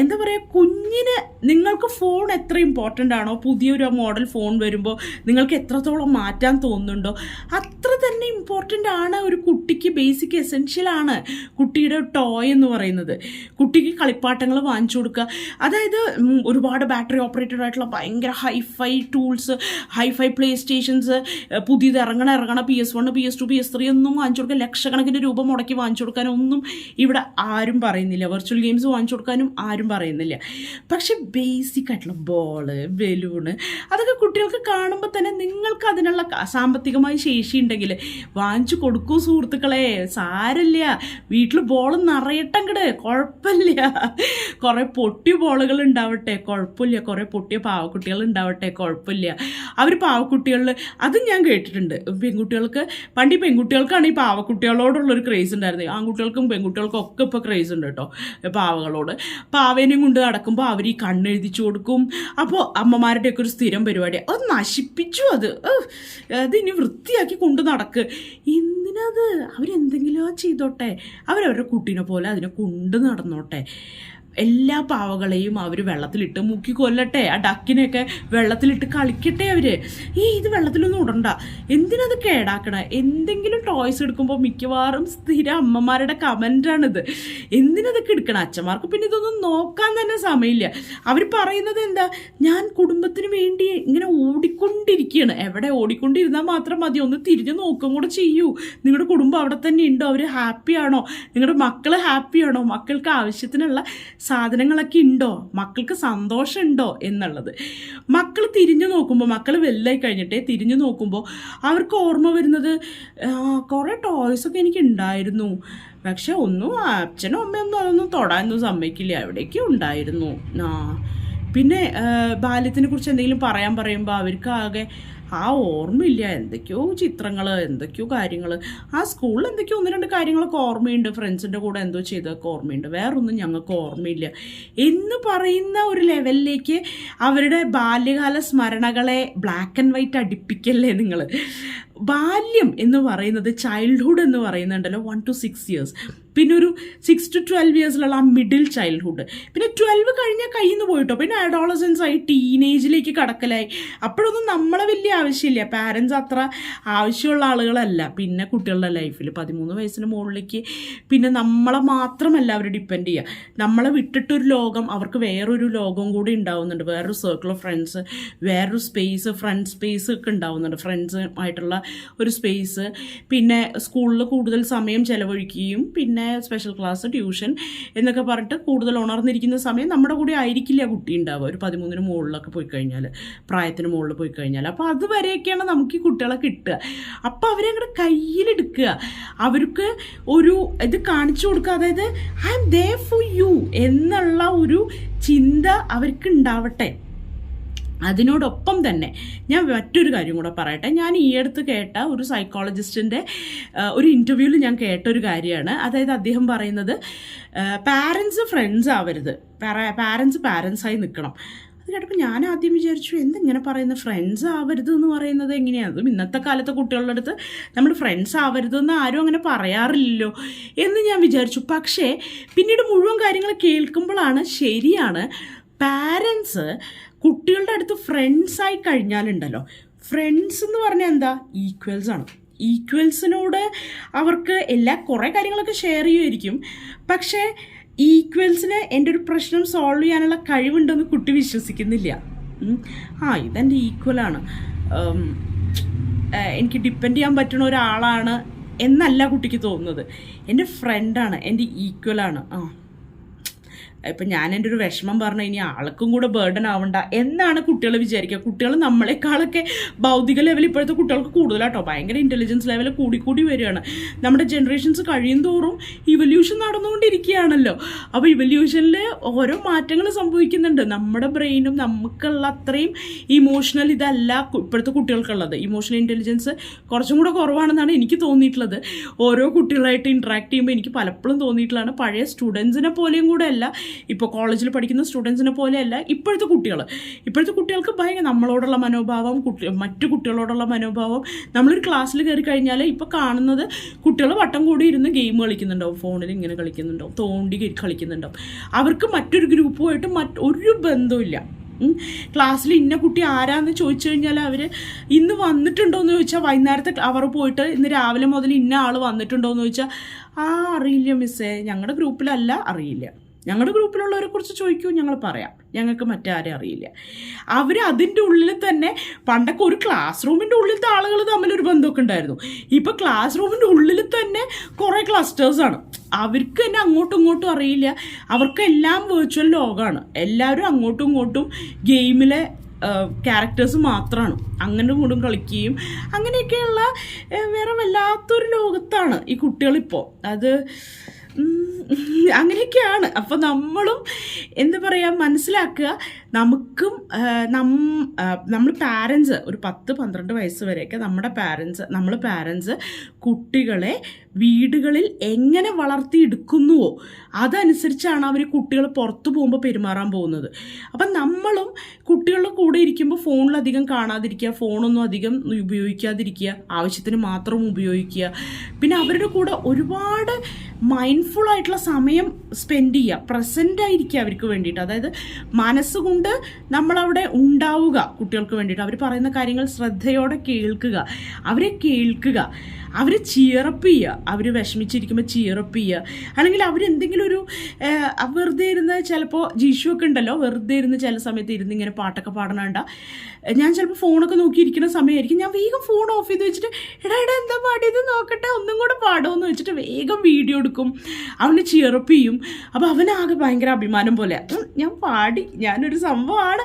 എന്താ പറയുക കുഞ്ഞിന് നിങ്ങൾക്ക് ഫോൺ എത്ര ഇമ്പോർട്ടന്റ് ആണോ? പുതിയൊരു മോഡൽ ഫോൺ വരുമ്പോൾ നിങ്ങൾക്ക് എത്രത്തോളം മാറ്റാൻ തോന്നുന്നുണ്ടോ? അത്ര തന്നെ ഇമ്പോർട്ടന്റ് ആണ് ഒരു കുട്ടിക്ക് ബേസിക് എസെൻഷ്യൽ ആണ് കുട്ടിയുടെ ടോയ് എന്ന് പറയുന്നത്. കുട്ടിക്ക് കളിപ്പാട്ടങ്ങൾ വാങ്ങിച്ചു കൊടുക്കുക. അതായത് ഒരുപാട് ബാറ്ററി ഓപ്പറേറ്റഡ് ആയിട്ടുള്ള ഭയങ്കര hi-fi tools hi-fi play stations പുതിയത് ഇറങ്ങണ ഇറങ്ങണ P S one P S two P S three ഒന്നും വാങ്ങിച്ചു കൊടുക്കാൻ ലക്ഷക്കണക്കിന് രൂപ മുടക്കി വാങ്ങിച്ചു കൊടുക്കാനൊന്നും ഇവിടെ ആരും പറയുന്നില്ല. വെർച്വൽ ഗെയിംസ് വാങ്ങിച്ചു കൊടുക്കാനും ആരും പറയുന്നില്ല. പക്ഷെ ബേസിക് ആയിട്ടുള്ള ബോൾ ബലൂണ് അതൊക്കെ കുട്ടികൾക്ക് കാണുമ്പോൾ തന്നെ നിങ്ങൾക്ക് അതിനുള്ള സാമ്പത്തികമായ ശേഷി ഉണ്ടെങ്കിൽ വാങ്ങിച്ചു കൊടുക്കൂ സുഹൃത്തുക്കളെ. സാരല്ല. വീട്ടിൽ ബോൾ നിറയട്ടങ്ങട്. കുഴപ്പമില്ല കുറേ പൊട്ടിയ ബോളുകൾ ഉണ്ടാവട്ടെ. കുഴപ്പമില്ല കുറേ പൊട്ടിയ പാവക്കുട്ടികൾ ഉണ്ടാവട്ടെ. കുഴപ്പമില്ല അവർ പാവക്കുട്ടികളിൽ അതും ഞാൻ കേട്ടിട്ടുണ്ട്. പെൺകുട്ടികൾക്ക് പണ്ട് ഈ പെൺകുട്ടികൾക്കാണ് ഈ പാവക്കുട്ടികളോടുള്ളൊരു ക്രേസ് ഉണ്ടായിരുന്നത്. ആൺകുട്ടികൾക്കും പെൺകുട്ടികൾക്കും ഒക്കെ ഇപ്പോൾ ക്രേസ് ഉണ്ട് കേട്ടോ. പാവകളോട്. പാവേനെയും കൊണ്ട് നടക്കുമ്പോൾ അവർ ഈ കണ്ണെഴുതിച്ചു കൊടുക്കും. അപ്പോൾ അമ്മമാരുടെയൊക്കെ ഒരു സ്ഥിരം പരിപാടി അത് നശിപ്പിച്ചു അത്. അതിനി വൃത്തിയാക്കി കൊണ്ട് നടക്ക്. എന്തിനത്? അവരെന്തെങ്കിലും ചെയ്തോട്ടെ. അവരവരുടെ കുട്ടീനെ പോലെ അതിനെ കൊണ്ട് നടന്നോട്ടെ. എല്ലാ പാവകളെയും അവർ വെള്ളത്തിലിട്ട് മുക്കി കൊല്ലട്ടെ. ആ ഡക്കിനെയൊക്കെ വെള്ളത്തിലിട്ട് കളിക്കട്ടെ അവർ ഈ ഇത് വെള്ളത്തിലൊന്നും ഇടണ്ട എന്തിനത് കേടാക്കണ? എന്തെങ്കിലും ടോയ്സ് എടുക്കുമ്പോൾ മിക്കവാറും സ്ഥിര അമ്മമാരുടെ കമന്റാണിത് എന്തിനതൊക്കെ എടുക്കണം അച്ഛന്മാർക്ക് പിന്നെ ഇതൊന്നും നോക്കാൻ തന്നെ സമയമില്ല അവർ പറയുന്നത് എന്താ? ഞാൻ കുടുംബത്തിന് വേണ്ടി ഇങ്ങനെ ഓടിക്കൊണ്ടിരിക്കുകയാണ് എവിടെ ഓടിക്കൊണ്ടിരുന്നാൽ മാത്രം മതി. ഒന്ന് തിരിഞ്ഞു നോക്കും കൂടെ ചെയ്യൂ. നിങ്ങളുടെ കുടുംബം അവിടെ തന്നെ ഉണ്ടോ? അവർ ഹാപ്പിയാണോ നിങ്ങളുടെ മക്കൾ ഹാപ്പിയാണോ മക്കൾക്ക് ആവശ്യത്തിനുള്ള സാധനങ്ങളൊക്കെ ഉണ്ടോ മക്കൾക്ക് സന്തോഷമുണ്ടോ എന്നുള്ളത്. മക്കൾ തിരിഞ്ഞു നോക്കുമ്പോൾ മക്കൾ വലുതായി കഴിഞ്ഞിട്ടേ തിരിഞ്ഞു നോക്കുമ്പോൾ അവർക്ക് ഓർമ്മ വരുന്നത് "ആ, കുറേ ടോയ്സൊക്കെ എനിക്ക് ഉണ്ടായിരുന്നു പക്ഷെ ഒന്നും അച്ഛനും അമ്മയൊന്നും അതൊന്നും തൊടാനൊന്നും സമ്മതിക്കില്ല. എവിടേക്കും ഉണ്ടായിരുന്നു. ആ പിന്നെ ബാല്യത്തിനെ കുറിച്ച് എന്തെങ്കിലും പറയാൻ പറയുമ്പോൾ അവർക്ക് ആകെ ആ ഓർമ്മയില്ല. എന്തൊക്കെയോ ചിത്രങ്ങൾ എന്തൊക്കെയോ കാര്യങ്ങൾ ആ സ്കൂളിൽ എന്തൊക്കെയോ ഒന്ന് രണ്ട് കാര്യങ്ങളൊക്കെ ഓർമ്മയുണ്ട്. ഫ്രണ്ട്സിന്റെ കൂടെ എന്തോ ചെയ്തതൊക്കെ ഓർമ്മയുണ്ട്. വേറൊന്നും ഞങ്ങൾക്ക് ഓർമ്മയില്ല. എന്ന് പറയുന്ന ഒരു ലെവലിലേക്ക് അവരുടെ ബാല്യകാല സ്മരണകളെ ബ്ലാക്ക് ആൻഡ് വൈറ്റ് അടിപ്പിക്കല്ലേ നിങ്ങൾ ബാല്യം എന്ന് പറയുന്നത് ചൈൽഡ്ഹുഡ് എന്ന് പറയുന്നുണ്ടല്ലോ വൺ ടു സിക്സ് ഇയേഴ്സ് പിന്നെ ഒരു സിക്സ് ടു ട്വൽവ് ഇയേഴ്സിലുള്ള ആ മിഡിൽ ചൈൽഡ്ഹുഡ് പിന്നെ ട്വൽവ് കഴിഞ്ഞാൽ കയ്യിൽ നിന്ന് പോയിട്ടോ. പിന്നെ അഡോളസൻസ് ആയി ടീനേജിലേക്ക് കടക്കലായി. അപ്പോഴൊന്നും നമ്മളെ വലിയ ആവശ്യമില്ല. പാരൻസ് അത്ര ആവശ്യമുള്ള ആളുകളല്ല. പിന്നെ കുട്ടികളുടെ ലൈഫിൽ പതിമൂന്ന് വയസ്സിന് മുകളിലേക്ക് പിന്നെ നമ്മളെ മാത്രമല്ല അവർ ഡിപ്പെൻഡ് ചെയ്യുക. നമ്മളെ വിട്ടിട്ടൊരു ലോകം അവർക്ക് വേറൊരു ലോകം കൂടി ഉണ്ടാവുന്നുണ്ട്. വേറൊരു സർക്കിൾ ഓഫ് ഫ്രണ്ട്സ് വേറൊരു സ്പേസ് ഫ്രണ്ട് സ്പേസ് ഒക്കെ ഉണ്ടാവുന്നുണ്ട്. ഫ്രണ്ട്സ് ആയിട്ടുള്ള ഒരു സ്പേസ് പിന്നെ സ്കൂളിൽ കൂടുതൽ സമയം ചിലവഴിക്കുകയും പിന്നെ സ്പെഷ്യൽ ക്ലാസ് ട്യൂഷൻ എന്നൊക്കെ പറഞ്ഞിട്ട് കൂടുതൽ ഉണർന്നിരിക്കുന്ന സമയം നമ്മുടെ കൂടെ ആയിരിക്കില്ല കുട്ടി ഉണ്ടാവുക. ഒരു പതിമൂന്നിന് മുകളിലൊക്കെ പോയി കഴിഞ്ഞാൽ പ്രായത്തിന് മുകളിൽ പോയി കഴിഞ്ഞാൽ അപ്പോൾ അതുവരെയൊക്കെയാണ് നമുക്ക് ഈ കുട്ടികളെ കിട്ടുക. അപ്പോൾ അവരെ അങ്ങോട്ട് കയ്യിലെടുക്കുക. അവർക്ക് ഒരു ഇത് കാണിച്ചു കൊടുക്കുക. അതായത് I am there for you എന്നുള്ള ഒരു ചിന്ത അവർക്ക് ഉണ്ടാവട്ടെ. അതിനോടൊപ്പം തന്നെ ഞാൻ മറ്റൊരു കാര്യം കൂടെ പറയട്ടെ. ഞാൻ ഈ അടുത്ത് കേട്ട ഒരു സൈക്കോളജിസ്റ്റിന്റെ ഒരു ഇന്റർവ്യൂവിൽ ഞാൻ കേട്ട ഒരു കാര്യമാണ്. അതായത് അദ്ദേഹം പറയുന്നത് പാരൻസ് ഫ്രണ്ട്സ് ആവരുത്. പാരൻസ് പാരൻസായി നിൽക്കണം അത് കേട്ടപ്പോൾ ഞാൻ ആദ്യം വിചാരിച്ചു എന്തിങ്ങനെ പറയുന്ന? ഫ്രണ്ട്സ് ആവരുത് എന്ന് പറയുന്നത് എങ്ങനെയാണ് അതും ഇന്നത്തെ കാലത്തെ കുട്ടികളുടെ അടുത്ത് നമ്മൾ ഫ്രണ്ട്സ് ആവരുത് എന്ന് ആരും അങ്ങനെ പറയാറില്ലല്ലോ എന്ന് ഞാൻ വിചാരിച്ചു. പക്ഷേ പിന്നീട് മുഴുവൻ കാര്യങ്ങൾ കേൾക്കുമ്പോഴാണ് ശരിയാണ് പാരൻസ് കുട്ടികളുടെ അടുത്ത് ഫ്രണ്ട്സ് ആയി കഴിഞ്ഞാലുണ്ടല്ലോ. ഫ്രണ്ട്സ് എന്ന് പറഞ്ഞാൽ എന്താ? ഈക്വൽസ് ആണ്. ഈക്വൽസിനോട് അവർക്ക് എല്ലാ കുറേ കാര്യങ്ങളൊക്കെ ഷെയർ ചെയ്യുമായിരിക്കും. പക്ഷേ ഈക്വൽസിന് എന്റെ ഒരു പ്രശ്നം സോൾവ് ചെയ്യാനുള്ള കഴിവുണ്ടെന്ന് കുട്ടി വിശ്വസിക്കുന്നില്ല. ആ ഇതെന്റെ ഈക്വലാണ് എനിക്ക് ഡിപ്പെൻഡ് ചെയ്യാൻ പറ്റുന്ന ഒരാളാണ് എന്നല്ല കുട്ടിക്ക് തോന്നുന്നത്. എന്റെ ഫ്രണ്ടാണ് എന്റെ ഈക്വലാണ് ആ. ഇപ്പം ഞാൻ എന്റെ ഒരു വിഷമം പറഞ്ഞു ഇനി ആൾക്കും കൂടെ ബേർഡൻ ആവണ്ട. എന്നാണ് കുട്ടികൾ വിചാരിക്കുക? കുട്ടികൾ നമ്മളെക്കാളൊക്കെ ഭൗതിക ലെവൽ ഇപ്പോഴത്തെ കുട്ടികൾക്ക് കൂടുതലാട്ടോ. ഭയങ്കര ഇന്റലിജൻസ് ലെവൽ കൂടിക്കൂടി വരികയാണ്. നമ്മുടെ ജനറേഷൻസ് കഴിയും തോറും ഇവല്യൂഷൻ നടന്നുകൊണ്ടിരിക്കുകയാണല്ലോ. അപ്പോൾ ഇവല്യൂഷനിൽ ഓരോ മാറ്റങ്ങൾ സംഭവിക്കുന്നുണ്ട്. നമ്മുടെ ബ്രെയിനും നമുക്കുള്ള അത്രയും ഇമോഷണൽ ഇതല്ല ഇപ്പോഴത്തെ കുട്ടികൾക്കുള്ളത്. ഇമോഷണൽ ഇന്റലിജൻസ് കുറച്ചും കൂടെ കുറവാണെന്നാണ് എനിക്ക് തോന്നിയിട്ടുള്ളത്. ഓരോ കുട്ടികളായിട്ട് ഇൻട്രാക്ട് ചെയ്യുമ്പോൾ എനിക്ക് പലപ്പോഴും തോന്നിയിട്ടുള്ളതാണ്. പഴയ സ്റ്റുഡൻസിനെ പോലെയും കൂടെ അല്ല. ഇപ്പോൾ കോളേജിൽ പഠിക്കുന്ന സ്റ്റുഡൻസിനെ പോലെയല്ല ഇപ്പോഴത്തെ കുട്ടികൾ ഇപ്പോഴത്തെ കുട്ടികൾക്ക് ഭയങ്കര നമ്മളോടുള്ള മനോഭാവം കുട്ടി മറ്റു കുട്ടികളോടുള്ള മനോഭാവം. നമ്മളൊരു ക്ലാസ്സിൽ കയറി കഴിഞ്ഞാൽ ഇപ്പോൾ കാണുന്നത് കുട്ടികൾ വട്ടം കൂടി ഇരുന്ന് ഗെയിം കളിക്കുന്നുണ്ടാവും. ഫോണിൽ ഇങ്ങനെ കളിക്കുന്നുണ്ടാവും. തോണ്ടി കളിക്കുന്നുണ്ടാവും. അവർക്ക് മറ്റൊരു ഗ്രൂപ്പുമായിട്ട് ഒരു ബന്ധമില്ല ക്ലാസ്സിൽ ഇന്ന കുട്ടി ആരാന്ന് ചോദിച്ചു കഴിഞ്ഞാൽ അവർ ഇന്ന് വന്നിട്ടുണ്ടോ എന്ന് ചോദിച്ചാൽ വൈകുന്നേരത്തെ അവർ പോയിട്ട് ഇന്ന് രാവിലെ മുതൽ ഇന്ന ആൾ വന്നിട്ടുണ്ടോ എന്ന് ചോദിച്ചാൽ ആ അറിയില്ല മിസ്സേ ഞങ്ങളുടെ ഗ്രൂപ്പിലല്ല അറിയില്ല. ഞങ്ങളുടെ ഗ്രൂപ്പിലുള്ളവരെ കുറിച്ച് ചോദിക്കൂ ഞങ്ങൾ പറയാം. ഞങ്ങൾക്ക് മറ്റാരും അറിയില്ല. അവർ അതിന്റെ ഉള്ളിൽ തന്നെ പണ്ടൊക്കെ ഒരു ക്ലാസ് റൂമിന്റെ ഉള്ളിലത്തെ ആളുകൾ തമ്മിലൊരു ബന്ധമൊക്കെ ഉണ്ടായിരുന്നു. ഇപ്പോൾ ക്ലാസ് റൂമിന്റെ ഉള്ളിൽ തന്നെ കുറേ ക്ലസ്റ്റേഴ്സാണ് അവർക്ക് തന്നെ അങ്ങോട്ടും ഇങ്ങോട്ടും അറിയില്ല. അവർക്കെല്ലാം വെർച്വൽ ലോകമാണ് എല്ലാവരും അങ്ങോട്ടും ഇങ്ങോട്ടും ഗെയിമിലെ ക്യാരക്ടേഴ്സ് മാത്രമാണ് അങ്ങനെ കൂടും കളിക്കുകയും അങ്ങനെയൊക്കെയുള്ള വേറെ വല്ലാത്തൊരു ലോകത്താണ് ഈ കുട്ടികളിപ്പോൾ അത് അങ്ങനെയൊക്കെയാണ്. അപ്പോൾ നമ്മളും എന്താ പറയാ മനസ്സിലാക്കുക. നമുക്കും നം നമ്മൾ പാരൻസ് ഒരു പത്ത് പന്ത്രണ്ട് വയസ്സ് വരെയൊക്കെ നമ്മുടെ പാരൻസ് നമ്മൾ പാരൻസ് കുട്ടികളെ വീടുകളിൽ എങ്ങനെ വളർത്തിയെടുക്കുന്നുവോ അതനുസരിച്ചാണ് അവർ കുട്ടികൾ പുറത്തു പോകുമ്പോൾ പെരുമാറാൻ പോകുന്നത്. അപ്പം നമ്മളും കുട്ടികളുടെ കൂടെ ഇരിക്കുമ്പോൾ ഫോണിലധികം കാണാതിരിക്കുക ഫോണൊന്നും അധികം ഉപയോഗിക്കാതിരിക്കുക ആവശ്യത്തിന് മാത്രം ഉപയോഗിക്കുക. പിന്നെ അവരുടെ കൂടെ ഒരുപാട് മൈൻഡ്ഫുൾ ആയിട്ടുള്ള സമയം സ്പെൻഡ് ചെയ്യുക. പ്രസന്റ് ആയിരിക്കുക അവർക്ക് വേണ്ടിയിട്ട്. അതായത് മനസ്സുകൊണ്ട് നമ്മളവിടെ ഉണ്ടാവുക കുട്ടികൾക്ക് വേണ്ടിയിട്ട്. അവർ പറയുന്ന കാര്യങ്ങൾ ശ്രദ്ധയോടെ കേൾക്കുക. അവരെ കേൾക്കുക. അവരെ ചിയറപ്പ് ചെയ്യുക അവർ വിഷമിച്ചിരിക്കുമ്പോൾ ചിയറപ്പ് ചെയ്യുക അല്ലെങ്കിൽ അവരെന്തെങ്കിലും ഒരു വെറുതെ ഇരുന്ന് ചിലപ്പോൾ ജീഷു ഒക്കെ ഉണ്ടല്ലോ. വെറുതെ ഇരുന്ന് ചില സമയത്ത് ഇരുന്ന് ഇങ്ങനെ പാട്ടൊക്കെ പാടണണ്ട. ഞാൻ ചിലപ്പോൾ ഫോണൊക്കെ നോക്കിയിരിക്കുന്ന സമയമായിരിക്കും ഞാൻ വേഗം ഫോൺ ഓഫ് ചെയ്ത് വെച്ചിട്ട് എടാ എടാ എന്താ പാടിയത് നോക്കട്ടെ. ഒന്നും കൂടെ പാടുമെന്ന് വെച്ചിട്ട് വേഗം വീഡിയോ എടുക്കും. അവന് ചിയറപ്പ് ചെയ്യും. അപ്പോൾ അവനാകെ ഭയങ്കര അഭിമാനം പോലെ. "ഉം, ഞാൻ പാടി. ഞാനൊരു സംഭവമാണ്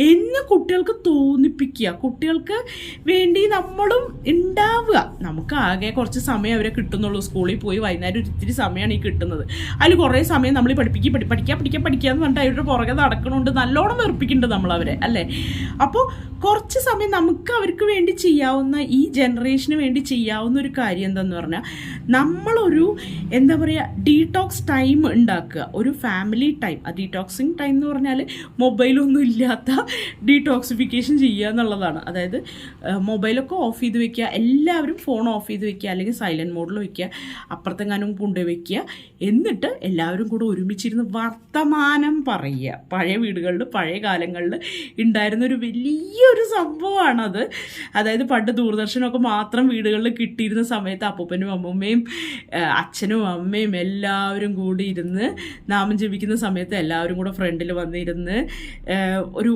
എന്ന് കുട്ടികൾക്ക് തോന്നിപ്പിക്കുക. കുട്ടികൾക്ക് വേണ്ടി നമ്മളും ഉണ്ടാവുക നമുക്ക് ആകെ കുറച്ച് സമയം അവരെ കിട്ടുന്നുള്ളൂ. സ്കൂളിൽ പോയി വൈകുന്നേരം ഒരു ഇത്തിരി സമയമാണ് ഈ കിട്ടുന്നത്. അതിൽ കുറേ സമയം നമ്മൾ പഠിപ്പിക്കുക പഠി പഠിക്കുക പഠിക്കുക പഠിക്കുക എന്ന് പറഞ്ഞിട്ട് അവരുടെ പുറകെ നടക്കണുണ്ട്. നല്ലോണം വെറുപ്പിക്കുന്നുണ്ട് നമ്മൾ അവരെ അല്ലേ? അപ്പോൾ കുറച്ച് സമയം നമുക്ക് അവർക്ക് വേണ്ടി ചെയ്യാവുന്ന ഈ ജനറേഷന് വേണ്ടി ചെയ്യാവുന്ന ഒരു കാര്യം എന്താന്ന് പറഞ്ഞാൽ നമ്മളൊരു എന്താ പറയുക ഡീടോക്സ് ടൈം ഉണ്ടാക്കുക. ഒരു ഫാമിലി ടൈം ആ ഡീടോക്സിങ് ടൈം എന്ന് പറഞ്ഞാൽ മൊബൈലൊന്നും ഇല്ലാത്ത ഡീടോക്സിഫിക്കേഷൻ ചെയ്യുക എന്നുള്ളതാണ്. അതായത് മൊബൈലൊക്കെ ഓഫ് ചെയ്ത് വെക്കുക. എല്ലാവരും ഫോൺ ഓഫ് ചെയ്ത് വെക്കുക അല്ലെങ്കിൽ സൈലന്റ് മോഡിൽ വെക്കുക അപ്പുറത്തെങ്ങാനും കൊണ്ടുപോയി വെക്കുക എന്നിട്ട് എല്ലാവരും കൂടെ ഒരുമിച്ചിരുന്ന് വർത്തമാനം പറയുക. പഴയ വീടുകളിൽ പഴയ കാലങ്ങളിൽ ഉണ്ടായിരുന്ന ഒരു വലിയൊരു സംഭവമാണത്. അതായത് പണ്ട് ദൂരദർശനമൊക്കെ മാത്രം വീടുകളിൽ കിട്ടിയിരുന്ന സമയത്ത് അപ്പൂപ്പനും അമ്മൂമ്മയും അച്ഛനും അമ്മയും എല്ലാവരും കൂടി ഇരുന്ന് നാമം ജപിക്കുന്ന സമയത്ത് എല്ലാവരും കൂടെ ഫ്രണ്ടിൽ വന്നിരുന്ന് ഒരു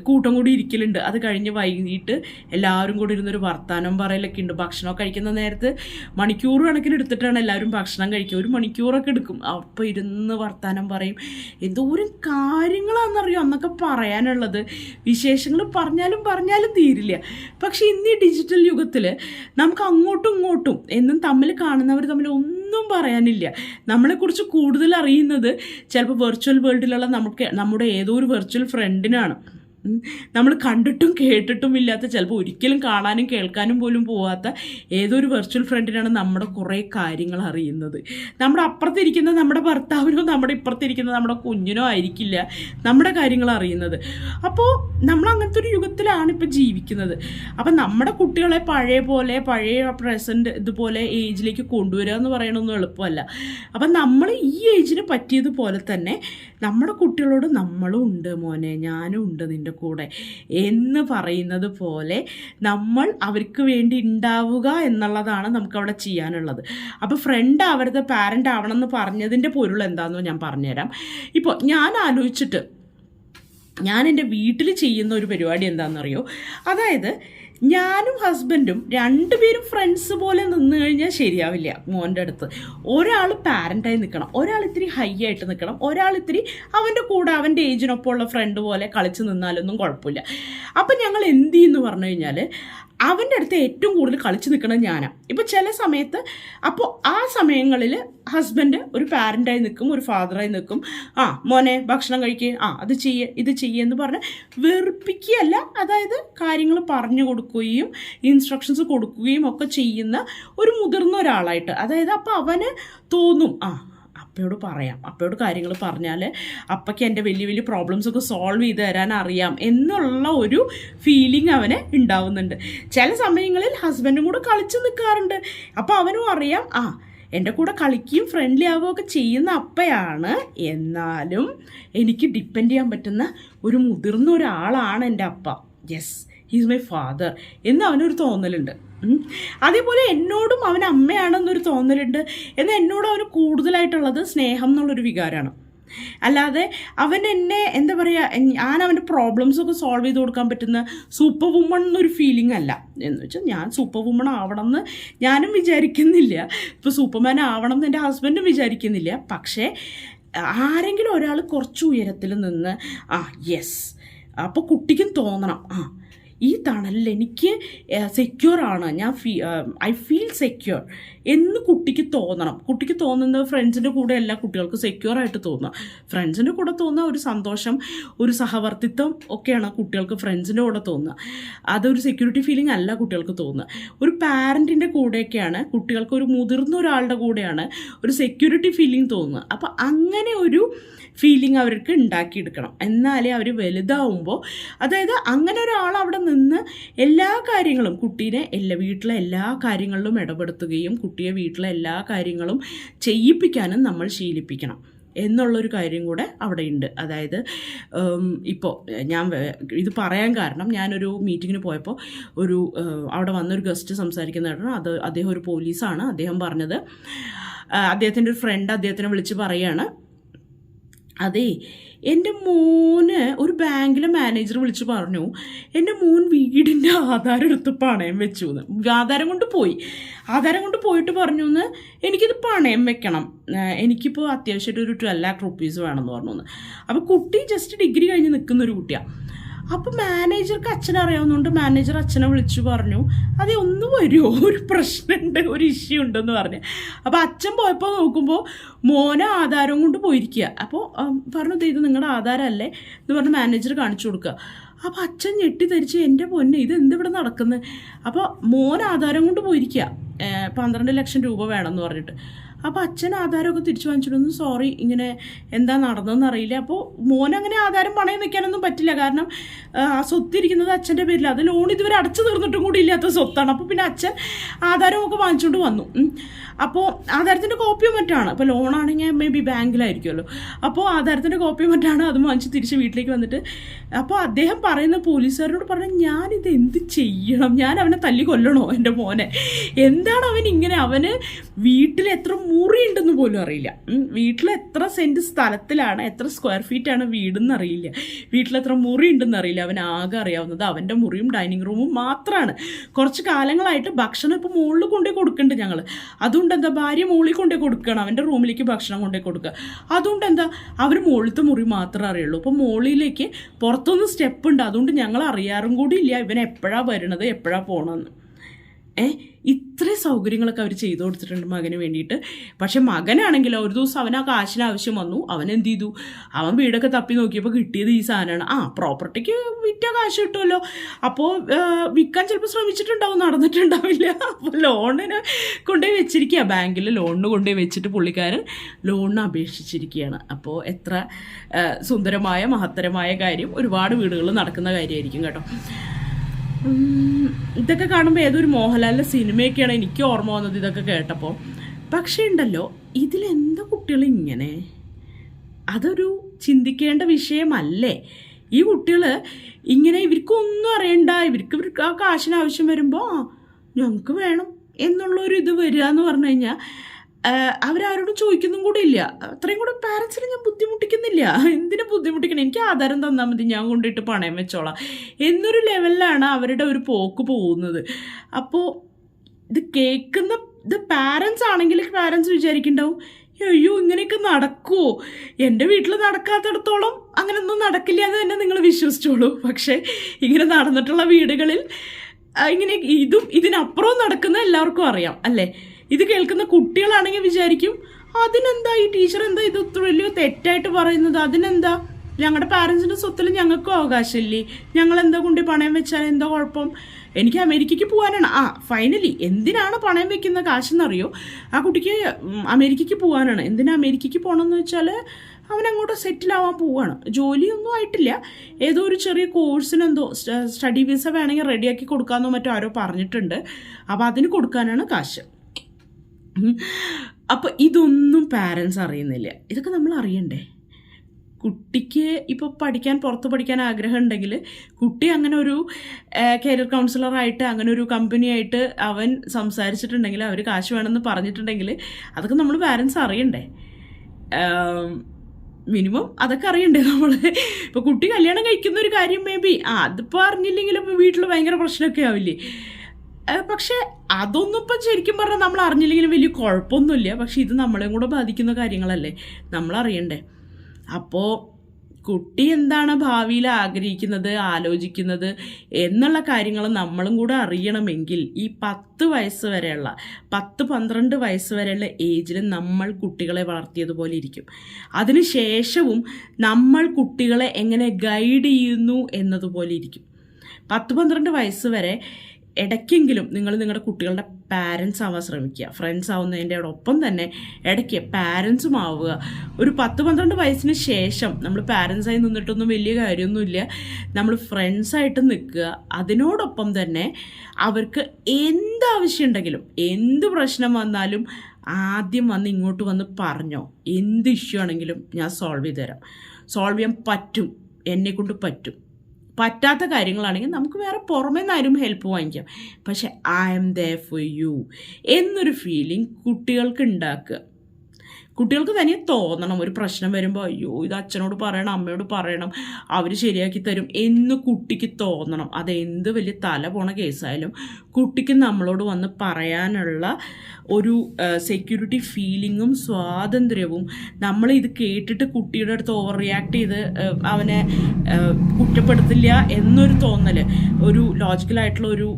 കൂട്ടം കൂടി ഇരിക്കലുണ്ട്. അത് കഴിഞ്ഞ് വൈകിട്ട് എല്ലാവരും കൂടി ഇരുന്നൊരു വർത്താനം പറയലൊക്കെ ഉണ്ട്. ഭക്ഷണമൊക്കെ കഴിക്കുന്ന നേരത്ത് മണിക്കൂർ കണക്കിന് എടുത്തിട്ടാണ് എല്ലാവരും ഭക്ഷണം കഴിക്കുക. ഒരു മണിക്കൂറൊക്കെ എടുക്കും. അപ്പോൾ ഇരുന്ന് വർത്താനം പറയും. എന്തോരം കാര്യങ്ങളാണെന്നറിയോ അന്നൊക്കെ പറയാനുള്ളത്. വിശേഷങ്ങൾ പറഞ്ഞാലും പറഞ്ഞാലും തീരില്ല. പക്ഷേ ഇന്ന് ഈ ഡിജിറ്റൽ യുഗത്തിൽ നമുക്ക് അങ്ങോട്ടും ഇങ്ങോട്ടും എന്നും തമ്മിൽ കാണുന്നവർ തമ്മിൽ ഒന്നും പറയാനില്ല. നമ്മളെക്കുറിച്ച് കൂടുതൽ അറിയുന്നത് ചിലപ്പോൾ വെർച്വൽ വേൾഡിലുള്ള നമുക്ക് നമ്മുടെ ഏതോ ഒരു വെർച്വൽ ഫ്രണ്ടിനാണ് നമ്മൾ കണ്ടിട്ടും കേട്ടിട്ടും ഇല്ലാത്ത ചിലപ്പോൾ ഒരിക്കലും കാണാനും കേൾക്കാനും പോലും പോവാത്ത ഏതൊരു വെർച്വൽ ഫ്രണ്ടിനാണ് നമ്മുടെ കുറേ കാര്യങ്ങൾ അറിയുന്നത്. നമ്മുടെ അപ്പുറത്തിരിക്കുന്ന നമ്മുടെ ഭർത്താവിനോ നമ്മുടെ ഇപ്പുറത്തിരിക്കുന്ന നമ്മുടെ കുഞ്ഞിനോ ആയിരിക്കില്ല നമ്മുടെ കാര്യങ്ങൾ അറിയുന്നത്. അപ്പോൾ നമ്മൾ അങ്ങനത്തെ ഒരു യുഗത്തിലാണ് ഇപ്പം ജീവിക്കുന്നത്. അപ്പം നമ്മുടെ കുട്ടികളെ പഴയ പോലെ പഴയ പ്രസന്റ് ഇതുപോലെ ഏജിലേക്ക് കൊണ്ടുവരിക എന്ന് പറയണമൊന്നും എളുപ്പമല്ല. അപ്പം നമ്മൾ ഈ ഏജിന് പറ്റിയതുപോലെ തന്നെ നമ്മുടെ കുട്ടികളോട് നമ്മളും ഉണ്ട് മോനെ ഞാനും ഉണ്ട് നിന്റെ കൂടെ എന്ന് പറയുന്നത് പോലെ നമ്മൾ അവർക്ക് വേണ്ടി ഉണ്ടാവുക എന്നുള്ളതാണ് നമുക്കവിടെ ചെയ്യാനുള്ളത്. അപ്പോൾ ഫ്രണ്ട് അവരുടെ പാരന്റ് ആവണം എന്ന് പറഞ്ഞതിന്റെ പൊരുൾ എന്താണെന്ന് ഞാൻ പറഞ്ഞുതരാം. ഇപ്പോൾ ഞാൻ ആലോചിച്ചിട്ട് ഞാൻ എന്റെ വീട്ടിൽ ചെയ്യുന്ന ഒരു പരിപാടി എന്താണെന്നറിയോ അതായത് ഞാനും ഹസ്ബൻഡും രണ്ടുപേരും ഫ്രണ്ട്സ് പോലെ നിന്ന് കഴിഞ്ഞാൽ ശരിയാവില്ല മോന്റെ അടുത്ത്. ഒരാൾ പാരന്റായി നിൽക്കണം ഒരാൾ ഇത്തിരി ഹൈ ആയിട്ട് നിൽക്കണം ഒരാൾ ഇത്തിരി അവന്റെ കൂടെ അവന്റെ ഏജിനൊപ്പമുള്ള ഫ്രണ്ട് പോലെ കളിച്ച് നിന്നാലൊന്നും കുഴപ്പമില്ല. അപ്പം ഞങ്ങൾ എന്ത് ചെയ്യുന്നു പറഞ്ഞു കഴിഞ്ഞാൽ അവന്റെ അടുത്ത് ഏറ്റവും കൂടുതൽ കളിച്ച് നിൽക്കുന്നത് ഞാനാണ് ഇപ്പോൾ ചില സമയത്ത് അപ്പോൾ ആ സമയങ്ങളിൽ ഹസ്ബൻഡ് ഒരു പാരന്റായി നിൽക്കും ഒരു ഫാദറായി നിൽക്കും. ആ മോനെ ഭക്ഷണം കഴിക്കുക ആ അത് ചെയ്യേ ഇത് ചെയ്യേ എന്ന് പറഞ്ഞ് വെറുപ്പിക്കുകയല്ല. അതായത് കാര്യങ്ങൾ പറഞ്ഞു കൊടുക്കുകയും ഇൻസ്ട്രക്ഷൻസ് കൊടുക്കുകയും ഒക്കെ ചെയ്യുന്ന ഒരു മുതിർന്ന ഒരാളായിട്ട്. അതായത് അപ്പോൾ അവന് തോന്നും ആ അപ്പയോട് പറയാം. അപ്പയോട് കാര്യങ്ങൾ പറഞ്ഞാൽ അപ്പയ്ക്ക് എന്റെ വലിയ വലിയ പ്രോബ്ലംസ് ഒക്കെ സോൾവ് ചെയ്ത് തരാൻ അറിയാം എന്നുള്ള ഒരു ഫീലിംഗ് അവന് ഉണ്ടാവുന്നുണ്ട്. ചില സമയങ്ങളിൽ ഹസ്ബൻഡും കൂടെ കളിച്ചു നിൽക്കാറുണ്ട് അപ്പോൾ അവനും അറിയാം ആ എന്റെ കൂടെ കളിക്കുകയും ഫ്രണ്ട്ലി ആവുകയൊക്കെ ചെയ്യുന്ന അപ്പയാണ്. എന്നാലും എനിക്ക് ഡിപ്പെൻഡ് ചെയ്യാൻ പറ്റുന്ന ഒരു മുതിർന്ന ഒരാളാണ് എന്റെ അപ്പ. യെസ് ഹീസ് മൈ ഫാദർ എന്ന് അവനൊരു തോന്നലുണ്ട്. അതേപോലെ എന്നോടും അവൻ അമ്മയാണെന്നൊരു തോന്നലുണ്ട്. എന്നാൽ എന്നോട് അവന് കൂടുതലായിട്ടുള്ളത് സ്നേഹം എന്നുള്ളൊരു വികാരമാണ്. അല്ലാതെ അവൻ എന്നെ എന്താ പറയുക ഞാൻ അവന്റെ പ്രോബ്ലംസൊക്കെ സോൾവ് ചെയ്ത് കൊടുക്കാൻ പറ്റുന്ന സൂപ്പർ വുമൺ എന്നൊരു ഫീലിംഗ് അല്ല. എന്ന് വെച്ചാൽ ഞാൻ സൂപ്പർ വുമൺ ആവണം എന്ന് ഞാനും വിചാരിക്കുന്നില്ല. ഇപ്പോൾ സൂപ്പർമാൻ ആവണം എന്ന് എന്റെ ഹസ്ബൻഡും വിചാരിക്കുന്നില്ല. പക്ഷേ ആരെങ്കിലും ഒരാൾ കുറച്ച് ഉയരത്തിൽ നിന്ന് ആ യെസ് അപ്പോൾ കുട്ടിക്കും തോന്നണം. ആ ഈ തണലിൽ എനിക്ക് സെക്യൂർ ആണ്. ഞാൻ ഫീ ഐ ഫീൽ സെക്യൂർ എന്ന് കുട്ടിക്ക് തോന്നണം. കുട്ടിക്ക് തോന്നുന്നത് ഫ്രണ്ട്സിന്റെ കൂടെ എല്ലാ കുട്ടികൾക്കും സെക്യൂർ ആയിട്ട് തോന്നുക. ഫ്രണ്ട്സിന്റെ കൂടെ തോന്നുന്ന ഒരു സന്തോഷം ഒരു സഹവർത്തിത്വം ഒക്കെയാണ് കുട്ടികൾക്ക് ഫ്രണ്ട്സിന്റെ കൂടെ തോന്നുക. അതൊരു സെക്യൂരിറ്റി ഫീലിംഗ് അല്ല കുട്ടികൾക്ക് തോന്നുക. ഒരു പാരന്റിന്റെ കൂടെയൊക്കെയാണ് കുട്ടികൾക്ക് ഒരു മുതിർന്ന ഒരാളുടെ കൂടെയാണ് ഒരു സെക്യൂരിറ്റി ഫീലിംഗ് തോന്നുക. അപ്പോൾ അങ്ങനെ ഒരു ഫീലിംഗ് അവർക്ക് ഉണ്ടാക്കിയെടുക്കണം. എന്നാലേ അവർ വലുതാവുമ്പോൾ അതായത് അങ്ങനെ ഒരാൾ അവിടെ നിന്ന് എല്ലാ കാര്യങ്ങളും കുട്ടീനെ എല്ലാ വീട്ടിലെ എല്ലാ കാര്യങ്ങളിലും ഇടപെടുത്തുകയും കുട്ടിയെ വീട്ടിലെ എല്ലാ കാര്യങ്ങളും ചെയ്യിപ്പിക്കാനും നമ്മൾ ശീലിപ്പിക്കണം എന്നുള്ളൊരു കാര്യം കൂടെ അവിടെയുണ്ട്. അതായത് ഇപ്പോൾ ഞാൻ ഇത് പറയാൻ കാരണം ഞാനൊരു മീറ്റിങ്ങിന് പോയപ്പോൾ ഒരു അവിടെ വന്നൊരു ഗസ്റ്റ് സംസാരിക്കുന്നതാണ് അത് അദ്ദേഹം ഒരു പോലീസാണ്. അദ്ദേഹം പറഞ്ഞത് അദ്ദേഹത്തിന്റെ ഒരു ഫ്രണ്ട് അദ്ദേഹത്തിനെ വിളിച്ച് പറയാണ് അതെ എന്റെ മോന് ഒരു ബാങ്കിലെ മാനേജർ വിളിച്ച് പറഞ്ഞു എന്റെ മോൻ വീടിന്റെ ആധാരം എടുത്ത് പണയം വെച്ചു എന്ന് ആധാരം കൊണ്ട് പോയി. ആധാരം കൊണ്ട് പോയിട്ട് പറഞ്ഞു എന്ന് എനിക്കിത് പണയം വെക്കണം. എനിക്കിപ്പോൾ അത്യാവശ്യമായിട്ട് ഒരു ട്വൽവ് ലാക്ക് റുപ്പീസ് വേണമെന്ന് പറഞ്ഞു അപ്പോൾ കുട്ടി ജസ്റ്റ് ഡിഗ്രി കഴിഞ്ഞ് നിൽക്കുന്ന ഒരു കുട്ടിയാണ് അപ്പോൾ മാനേജർക്ക് അച്ഛനെ അറിയാവുന്നതുകൊണ്ട് മാനേജർ അച്ഛനെ വിളിച്ചു പറഞ്ഞു. അതെ ഒന്ന് വരുമോ ഒരു പ്രശ്നമുണ്ട് ഒരു ഇഷ്യൂ ഉണ്ടെന്ന് പറഞ്ഞു. അപ്പോൾ അച്ഛൻ പോയപ്പോൾ നോക്കുമ്പോൾ മോനെ ആധാരം കൊണ്ട് പോയിരിക്കുക അപ്പോൾ പറഞ്ഞു ഇത് നിങ്ങളുടെ ആധാരമല്ലേ എന്ന് പറഞ്ഞ് മാനേജർ കാണിച്ചു കൊടുക്കുക അപ്പോൾ അച്ഛൻ ഞെട്ടിധരിച്ച് എന്റെ പൊന്നെ ഇത് എന്തിവിടെ നടക്കുന്നത് അപ്പോൾ മോൻ ആധാരം കൊണ്ട് പോയിരിക്കുക പന്ത്രണ്ട് ലക്ഷം രൂപ വേണമെന്ന് പറഞ്ഞിട്ട്. അപ്പോൾ അച്ഛൻ ആധാരമൊക്കെ തിരിച്ചു വാങ്ങിച്ചിട്ടൊന്നും സോറി ഇങ്ങനെ എന്താ നടന്നതെന്ന് അറിയില്ല. അപ്പോൾ മോൻ അങ്ങനെ ആധാരം പണയം വെക്കാനൊന്നും പറ്റില്ല. കാരണം ആ സ്വത്തിരിക്കുന്നത് അച്ഛന്റെ പേരിൽ അത് ലോൺ ഇതുവരെ അടച്ചു തീർന്നിട്ടും കൂടി ഇല്ലാത്ത സ്വത്താണ്. അപ്പോൾ പിന്നെ അച്ഛൻ ആധാരമൊക്കെ വാങ്ങിച്ചുകൊണ്ട് വന്നു. അപ്പോൾ ആധാരത്തിന്റെ കോപ്പിയും മറ്റാണ്. അപ്പോൾ ലോണാണെങ്കിൽ മേ ബി ബാങ്കിലായിരിക്കുമല്ലോ. അപ്പോൾ ആധാരത്തിന്റെ കോപ്പിയും മറ്റാണ്. അത് വാങ്ങിച്ച് തിരിച്ച് വീട്ടിലേക്ക് വന്നിട്ട്. അപ്പോൾ അദ്ദേഹം പറയുന്ന പോലീസുകാരനോട് പറഞ്ഞു ഞാനിത് എന്ത് ചെയ്യണം? ഞാൻ അവനെ തല്ലി കൊല്ലണോ എന്റെ മോനെ? എന്താണ് അവൻ ഇങ്ങനെ? അവന് വീട്ടിൽ എത്ര മുറി ഉണ്ടെന്ന് പോലും അറിയില്ല. വീട്ടിൽ എത്ര സെന്റ് സ്ഥലത്തിലാണ് എത്ര സ്ക്വയർ ഫീറ്റ് ആണ് വീടെന്ന് അറിയില്ല. വീട്ടിൽ എത്ര മുറി ഉണ്ടെന്ന് അറിയില്ല. അവൻ ആകെ അറിയാവുന്നത് അവന്റെ മുറിയും ഡൈനിങ് റൂമും മാത്രമാണ് കുറച്ച് കാലങ്ങളായിട്ട് ഭക്ഷണം ഇപ്പോൾ മുകളിൽ കൊണ്ടുപോയി കൊടുക്കുന്നുണ്ട് ഞങ്ങൾ അതുകൊണ്ട് എന്താ ഭാര്യ മുകളിൽ കൊണ്ടുപോയി കൊടുക്കണം അവന്റെ റൂമിലേക്ക് ഭക്ഷണം കൊണ്ടുപോയി കൊടുക്കുക അതുകൊണ്ട് എന്താ അവർ മുകളിലത്തെ മുറി മാത്രമേ അറിയുള്ളൂ. അപ്പോൾ മുകളിലേക്ക് പുറത്തൊന്നും സ്റ്റെപ്പ് ഉണ്ട്. അതുകൊണ്ട് ഞങ്ങൾ അറിയാറും കൂടി ഇല്ല ഇവൻ എപ്പോഴാണ് വരുന്നത് എപ്പോഴാണ് പോകണമെന്ന് ഏ? ഇത്രയും സൗകര്യങ്ങളൊക്കെ അവർ ചെയ്തു കൊടുത്തിട്ടുണ്ട് മകന് വേണ്ടിയിട്ട്. പക്ഷെ മകനാണെങ്കിലോ ഒരു ദിവസം അവൻ ആ കാശിന് ആവശ്യം വന്നു. അവൻ എന്ത് ചെയ്തു? അവൻ വീടൊക്കെ തപ്പി നോക്കിയപ്പോൾ കിട്ടിയത് ഈ സാധനമാണ്. ആ പ്രോപ്പർട്ടിക്ക് വിറ്റ കാശ് കിട്ടുമല്ലോ. അപ്പോൾ വിൽക്കാൻ ചിലപ്പോൾ ശ്രമിച്ചിട്ടുണ്ടാവും. നടന്നിട്ടുണ്ടാവില്ല. അപ്പോൾ ലോണിന് കൊണ്ടുപോയി വെച്ചിരിക്കുക ബാങ്കിൽ ലോണിന് കൊണ്ടുപോയി വെച്ചിട്ട് പുള്ളിക്കാരൻ ലോണിന് അപേക്ഷിച്ചിരിക്കുകയാണ് അപ്പോൾ എത്ര സുന്ദരമായ മഹത്തരമായ കാര്യം. ഒരുപാട് വീടുകളിൽ നടക്കുന്ന കാര്യമായിരിക്കും കേട്ടോ. ഇതൊക്കെ കാണുമ്പോൾ ഏതൊരു മോഹൻലാലിന്റെ സിനിമയൊക്കെയാണ് എനിക്ക് ഓർമ്മ വന്നത് ഇതൊക്കെ കേട്ടപ്പോൾ പക്ഷേ ഉണ്ടല്ലോ ഇതിലെന്താ കുട്ടികൾ ഇങ്ങനെ? അതൊരു ചിന്തിക്കേണ്ട വിഷയമല്ലേ? ഈ കുട്ടികൾ ഇങ്ങനെ ഇവർക്കൊന്നും അറിയണ്ട ഇവർക്ക് ഇവർക്ക് ആ കാശിന് ആവശ്യം വരുമ്പോൾ ഞങ്ങൾക്ക് വേണം എന്നുള്ളൊരു ഇത് വരിക എന്ന് പറഞ്ഞു കഴിഞ്ഞാൽ അവരാരോടും ചോദിക്കുന്നതും കൂടെ ഇല്ല. അത്രയും കൂടെ പാരൻസിനെ ഞാൻ ബുദ്ധിമുട്ടിക്കുന്നില്ല. എന്തിനു ബുദ്ധിമുട്ടിക്കണം? എനിക്ക് ആധാരം തന്നാൽ മതി. ഞാൻ കൊണ്ടിട്ട് പണയം വെച്ചോളാം. എന്നൊരു ലെവലിലാണ് അവരുടെ ഒരു പോക്ക് പോകുന്നത്. അപ്പോൾ ഇത് കേൾക്കുന്ന ഇത് പാരൻസ് ആണെങ്കിൽ പാരൻസ് വിചാരിക്കണ്ടാവും അയ്യോ ഇങ്ങനെയൊക്കെ നടക്കുമോ എന്റെ വീട്ടിൽ നടക്കാത്തടത്തോളം അങ്ങനെയൊന്നും നടക്കില്ല എന്ന് തന്നെ നിങ്ങൾ വിശ്വസിച്ചോളൂ. പക്ഷേ ഇങ്ങനെ നടന്നിട്ടുള്ള വീടുകളിൽ ഇങ്ങനെ ഇതും ഇതിനപ്പുറവും നടക്കുന്ന എല്ലാവർക്കും അറിയാം അല്ലേ? ഇത് കേൾക്കുന്ന കുട്ടികളാണെങ്കിൽ വിചാരിക്കും അതിനെന്താ ഈ ടീച്ചർ എന്താ ഇത് വലിയ തെറ്റായിട്ട് പറയുന്നത്? അതിനെന്താ? ഞങ്ങളുടെ പാരൻസിന്റെ സ്വത്തിൽ ഞങ്ങൾക്കും അവകാശമില്ലേ? ഞങ്ങൾ എന്താ കൊണ്ട് പണയം വെച്ചാൽ എന്താ കുഴപ്പം? എനിക്ക് അമേരിക്കയ്ക്ക് പോകാനാണ്. ആ ഫൈനലി എന്തിനാണ് പണയം വെക്കുന്ന കാശെന്നറിയോ? ആ കുട്ടിക്ക് അമേരിക്കയ്ക്ക് പോകാനാണ്. എന്തിനാ അമേരിക്കയ്ക്ക് പോകണമെന്ന് വെച്ചാൽ അവൻ അങ്ങോട്ട് സെറ്റിൽ ആവാൻ പോവാണ്. ജോലിയൊന്നും ആയിട്ടില്ല. ഏതോ ഒരു ചെറിയ കോഴ്സിനെന്തോ സ്റ്റ- സ്റ്റഡി വിസ വേണമെങ്കിൽ റെഡിയാക്കി കൊടുക്കാമെന്നോ മറ്റോ ആരോ പറഞ്ഞിട്ടുണ്ട്. അപ്പോൾ അതിന് കൊടുക്കാനാണ് കാശ്. അപ്പോൾ ഇതൊന്നും പാരൻസ് അറിയുന്നില്ല. ഇതൊക്കെ നമ്മൾ അറിയണ്ടേ? കുട്ടിക്ക് ഇപ്പോൾ പഠിക്കാൻ പുറത്ത് പഠിക്കാൻ ആഗ്രഹം ഉണ്ടെങ്കിൽ കുട്ടി അങ്ങനെ ഒരു കരിയർ കൗൺസിലറായിട്ട് അങ്ങനെ ഒരു കമ്പനിയായിട്ട് അവൻ സംസാരിച്ചിട്ടുണ്ടെങ്കിൽ അവർ കാശ് വേണമെന്ന് പറഞ്ഞിട്ടുണ്ടെങ്കിൽ അതൊക്കെ നമ്മൾ പാരൻസ് അറിയണ്ടേ? മിനിമം അതൊക്കെ അറിയണ്ടേ നമ്മൾ ഇപ്പോൾ കുട്ടി കല്യാണം കഴിക്കുന്ന ഒരു കാര്യം മേ ബി അതിപ്പോൾ അറിഞ്ഞില്ലെങ്കിലും ഇപ്പോൾ വീട്ടിൽ ഭയങ്കര പ്രശ്നമൊക്കെ ആവില്ലേ? പക്ഷേ അതൊന്നും ഇപ്പം ശരിക്കും പറഞ്ഞാൽ നമ്മൾ അറിഞ്ഞില്ലെങ്കിലും വലിയ കുഴപ്പമൊന്നുമില്ല. പക്ഷെ ഇത് നമ്മളെയും കൂടെ ബാധിക്കുന്ന കാര്യങ്ങളല്ലേ? നമ്മൾ അറിയണ്ടേ അപ്പോൾ കുട്ടി എന്താണ് ഭാവിയിൽ ആഗ്രഹിക്കുന്നത് ആലോചിക്കുന്നത് എന്നുള്ള കാര്യങ്ങൾ നമ്മളും കൂടെ അറിയണമെങ്കിൽ ഈ പത്ത് വയസ്സ് വരെയുള്ള പത്ത് പന്ത്രണ്ട് വയസ്സ് വരെയുള്ള ഏജിൽ നമ്മൾ കുട്ടികളെ വളർത്തിയതുപോലെ ഇരിക്കും. അതിനുശേഷവും നമ്മൾ കുട്ടികളെ എങ്ങനെ ഗൈഡ് ചെയ്യുന്നു എന്നതുപോലെ ഇരിക്കും. പത്ത് പന്ത്രണ്ട് വയസ്സ് വരെ ഇടയ്ക്കെങ്കിലും നിങ്ങൾ നിങ്ങളുടെ കുട്ടികളുടെ പാരൻസ് ആവാൻ ശ്രമിക്കുക. ഫ്രണ്ട്സ് ആവുന്നതിന്റെ ഒപ്പം തന്നെ ഇടയ്ക്ക് പാരൻസും ആവുക. ഒരു പത്ത് പന്ത്രണ്ട് വയസ്സിന് ശേഷം നമ്മൾ പാരൻസായി നിന്നിട്ടൊന്നും വലിയ കാര്യമൊന്നുമില്ല. നമ്മൾ ഫ്രണ്ട്സായിട്ട് നിൽക്കുക. അതിനോടൊപ്പം തന്നെ അവർക്ക് എന്താവശ്യമുണ്ടെങ്കിലും എന്ത് പ്രശ്നം വന്നാലും ആദ്യം വന്ന് ഇങ്ങോട്ട് വന്ന് പറഞ്ഞോ. എന്ത് ഇഷ്യൂ ആണെങ്കിലും ഞാൻ സോൾവ് ചെയ്ത് തരാം. സോൾവ് ചെയ്യാൻ പറ്റും. എന്നെക്കൊണ്ട് പറ്റും. പറ്റാത്ത കാര്യങ്ങളാണെങ്കിൽ നമുക്ക് വേറെ പുറമേ നിന്നാരും ഹെൽപ്പ് വാങ്ങിക്കാം. പക്ഷെ I am there for you എന്നൊരു ഫീലിംഗ് കുട്ടികൾക്ക് ഉണ്ടാക്കുക. കുട്ടികൾക്ക് തനിയെ തോന്നണം. ഒരു പ്രശ്നം വരുമ്പോൾ അയ്യോ ഇത് അച്ഛനോട് പറയണം അമ്മയോട് പറയണം അവർ ശരിയാക്കി തരും എന്ന് കുട്ടിക്ക് തോന്നണം. അതെന്ത് വലിയ തല പോണ കേസായാലും കുട്ടിക്ക് നമ്മളോട് വന്ന് പറയാനുള്ള ഒരു സെക്യൂരിറ്റി ഫീലിങ്ങും സ്വാതന്ത്ര്യവും നമ്മൾ ഇത് കേട്ടിട്ട് കുട്ടിയുടെ അടുത്ത് ഓവർ റിയാക്ട് ചെയ്ത് അവനെ കുറ്റപ്പെടുത്തില്ല എന്നൊരു തോന്നൽ ഒരു ലോജിക്കലായിട്ടുള്ള ഒരു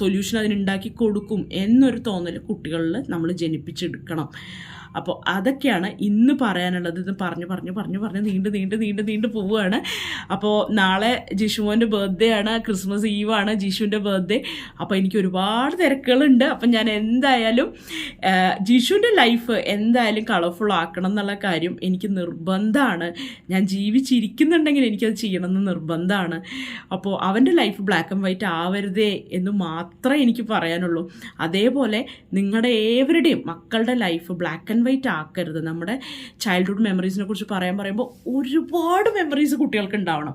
സൊല്യൂഷൻ അതിനുണ്ടാക്കി കൊടുക്കും എന്നൊരു തോന്നൽ കുട്ടികളിൽ നമ്മൾ ജനിപ്പിച്ചെടുക്കണം. അപ്പോൾ അതൊക്കെയാണ് ഇന്ന് പറയാനുള്ളത്. ഇത് പറഞ്ഞു പറഞ്ഞു പറഞ്ഞു പറഞ്ഞു നീണ്ട് നീണ്ട് നീണ്ട് നീണ്ട് പോവുകയാണ് അപ്പോൾ നാളെ ജിഷുമോന്റെ ബർത്ത്ഡേ ആണ്. ക്രിസ്മസ് ഈവ് ആണ് ജിഷുവിന്റെ ബർത്ത്ഡേ അപ്പോൾ എനിക്ക് ഒരുപാട് തിരക്കുകളുണ്ട്. അപ്പം ഞാൻ എന്തായാലും ജിഷുവിന്റെ ലൈഫ് എന്തായാലും കളർഫുൾ ആക്കണം എന്നുള്ള കാര്യം എനിക്ക് നിർബന്ധമാണ് ഞാൻ ജീവിച്ചിരിക്കുന്നുണ്ടെങ്കിൽ എനിക്കത് ചെയ്യണമെന്ന് നിർബന്ധമാണ് അപ്പോൾ അവന്റെ ലൈഫ് ബ്ലാക്ക് ആൻഡ് വൈറ്റ് ആവരുതേ എന്ന് മാത്രമേ എനിക്ക് പറയാനുള്ളൂ. അതേപോലെ നിങ്ങളുടെ ഏവരുടെയും മക്കളുടെ ലൈഫ് ബ്ലാക്ക് ആൻഡ് വൈറ്റ് ആക്കരുത്. നമ്മുടെ ചൈൽഡ്ഹുഡ് മെമ്മറീസിനെ കുറിച്ച് പറയാൻ പറയുമ്പോൾ ഒരുപാട് മെമ്മറീസ് കുട്ടികൾക്ക് ഉണ്ടാവണം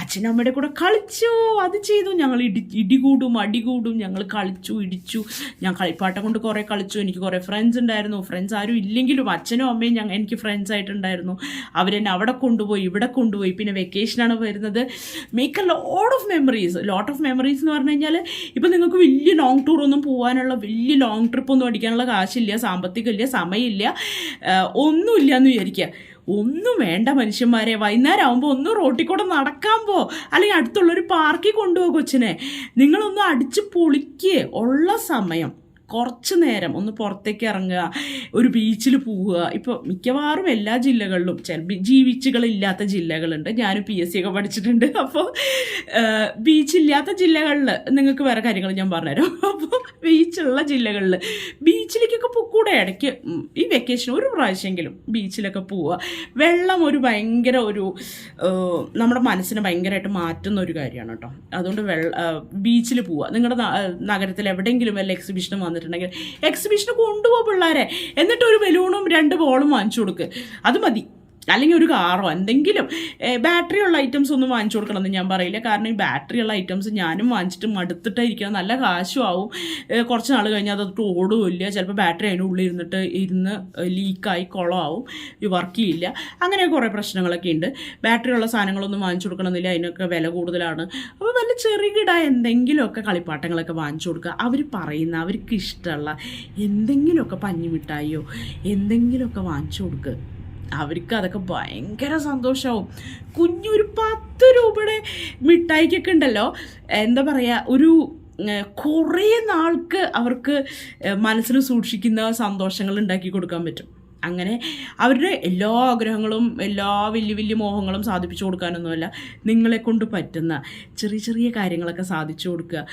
അച്ഛനമ്മയുടെ കൂടെ കളിച്ചു. അത് ചെയ്തു. ഞങ്ങൾ ഇടി ഇടികൂടും അടികൂടും. ഞങ്ങൾ കളിച്ചു ഇടിച്ചു. ഞാൻ കളിപ്പാട്ടം കൊണ്ട് കുറേ കളിച്ചു. എനിക്ക് കുറേ ഫ്രണ്ട്സ് ഉണ്ടായിരുന്നു. ഫ്രണ്ട്സ് ആരും ഇല്ലെങ്കിലും അച്ഛനും അമ്മയും ഞങ്ങൾ എനിക്ക് ഫ്രണ്ട്സ് ആയിട്ടുണ്ടായിരുന്നു. അവരെന്നെ അവിടെ കൊണ്ടുപോയി ഇവിടെ കൊണ്ടുപോയി. പിന്നെ വെക്കേഷനാണ് വരുന്നത്. Make a lot of memories lot of memories എന്ന് പറഞ്ഞു കഴിഞ്ഞാൽ ഇപ്പം നിങ്ങൾക്ക് വലിയ ലോങ് ടൂർ ഒന്നും പോകാനുള്ള വലിയ ലോങ് ട്രിപ്പ് ഒന്നും അടിക്കാനുള്ള കാശില്ല. സാമ്പത്തികമില്ല സമയമില്ല. ആഹ് ഒന്നുമില്ല എന്ന് വിചാരിക്കുക. ഒന്നും വേണ്ട മനുഷ്യന്മാരെ വൈകുന്നേരം ആകുമ്പോൾ ഒന്ന് റോട്ടിൽ കൂടെ നടക്കാൻ പോ. അല്ലെങ്കിൽ അടുത്തുള്ളൊരു പാർക്കിൽ കൊണ്ടുപോകും കൊച്ചിനെ. നിങ്ങളൊന്ന് അടിച്ച് പൊളിക്കുക ഉള്ള സമയം. കുറച്ച് നേരം ഒന്ന് പുറത്തേക്ക് ഇറങ്ങുക ഒരു ബീച്ചിൽ പോവുക. ഇപ്പോൾ മിക്കവാറും എല്ലാ ജില്ലകളിലും ചില ജീവിച്ചുകളില്ലാത്ത ജില്ലകളുണ്ട്. ഞാനും പി എസ് സി ഒക്കെ പഠിച്ചിട്ടുണ്ട്. അപ്പോൾ ബീച്ചില്ലാത്ത ജില്ലകളിൽ നിങ്ങൾക്ക് വേറെ കാര്യങ്ങൾ ഞാൻ പറഞ്ഞുതരാം. അപ്പോൾ ബീച്ചുള്ള ജില്ലകളിൽ ബീച്ചിലേക്കൊക്കെ പൊക്കൂടെ ഇടയ്ക്ക് ഈ വെക്കേഷൻ ഒരു പ്രാവശ്യമെങ്കിലും ബീച്ചിലൊക്കെ പോവുക. വെള്ളം ഒരു ഭയങ്കര ഒരു നമ്മുടെ മനസ്സിനെ ഭയങ്കരമായിട്ട് മാറ്റുന്ന ഒരു കാര്യമാണ് കേട്ടോ. അതുകൊണ്ട് വെള്ള ബീച്ചിൽ പോവുക. നിങ്ങളുടെ നഗരത്തിൽ എവിടെയെങ്കിലും വല്ല എക്സിബിഷനും വന്നിട്ടുണ്ടെങ്കിൽ എക്സിബിഷന് കൊണ്ടുപോകും പിള്ളേരെ. എന്നിട്ട് ഒരു ബലൂണും രണ്ട് ബോളും വാങ്ങിച്ചു കൊടുക്ക്. അത് മതി. അല്ലെങ്കിൽ ഒരു കാറോ എന്തെങ്കിലും ബാറ്ററി ഉള്ള ഐറ്റംസ് ഒന്നും വാങ്ങിച്ചു കൊടുക്കണമെന്ന് ഞാൻ പറയില്ല. കാരണം ഈ ബാറ്ററി ഉള്ള ഐറ്റംസ് ഞാനും വാങ്ങിച്ചിട്ട് മടുത്തിട്ടായിരിക്കണം നല്ല കാശും ആവും. കുറച്ച് നാൾ കഴിഞ്ഞാൽ അത് ഓടുമില്ല ചിലപ്പോൾ ബാറ്ററി അതിന്റെ ഉള്ളിൽ ഇരുന്നിട്ട് ഇരുന്ന് ലീക്കായി കുളമാവും വർക്ക് ചെയ്യില്ല അങ്ങനെ കുറേ പ്രശ്നങ്ങളൊക്കെ ഉണ്ട്. ബാറ്ററി ഉള്ള സാധനങ്ങളൊന്നും വാങ്ങിച്ചു കൊടുക്കണമെന്നില്ല അതിനൊക്കെ വില കൂടുതലാണ്. അപ്പോൾ വല്ല ചെറുകിട എന്തെങ്കിലുമൊക്കെ കളിപ്പാട്ടങ്ങളൊക്കെ വാങ്ങിച്ചു കൊടുക്കുക. അവർ പറയുന്ന അവർക്ക് ഇഷ്ടമുള്ള എന്തെങ്കിലുമൊക്കെ പഞ്ഞിമിട്ടായോ എന്തെങ്കിലുമൊക്കെ വാങ്ങിച്ചു കൊടുക്കുക അവർക്ക് അതൊക്കെ ഭയങ്കര സന്തോഷമാവും കുഞ്ഞൊരു പത്ത് രൂപയുടെ മിഠായിക്കൊക്കെ ഉണ്ടല്ലോ. എന്താ പറയുക ഒരു കുറേ നാൾക്ക് അവർക്ക് മനസ്സിൽ സൂക്ഷിക്കുന്ന സന്തോഷങ്ങൾ ഉണ്ടാക്കി കൊടുക്കാൻ പറ്റും. അങ്ങനെ അവരുടെ എല്ലാ ആഗ്രഹങ്ങളും എല്ലാ വലിയ വലിയ മോഹങ്ങളും സാധിപ്പിച്ചു കൊടുക്കാനൊന്നുമല്ല നിങ്ങളെ കൊണ്ട് പറ്റുന്ന ചെറിയ ചെറിയ കാര്യങ്ങളൊക്കെ സാധിച്ചു കൊടുക്കുക.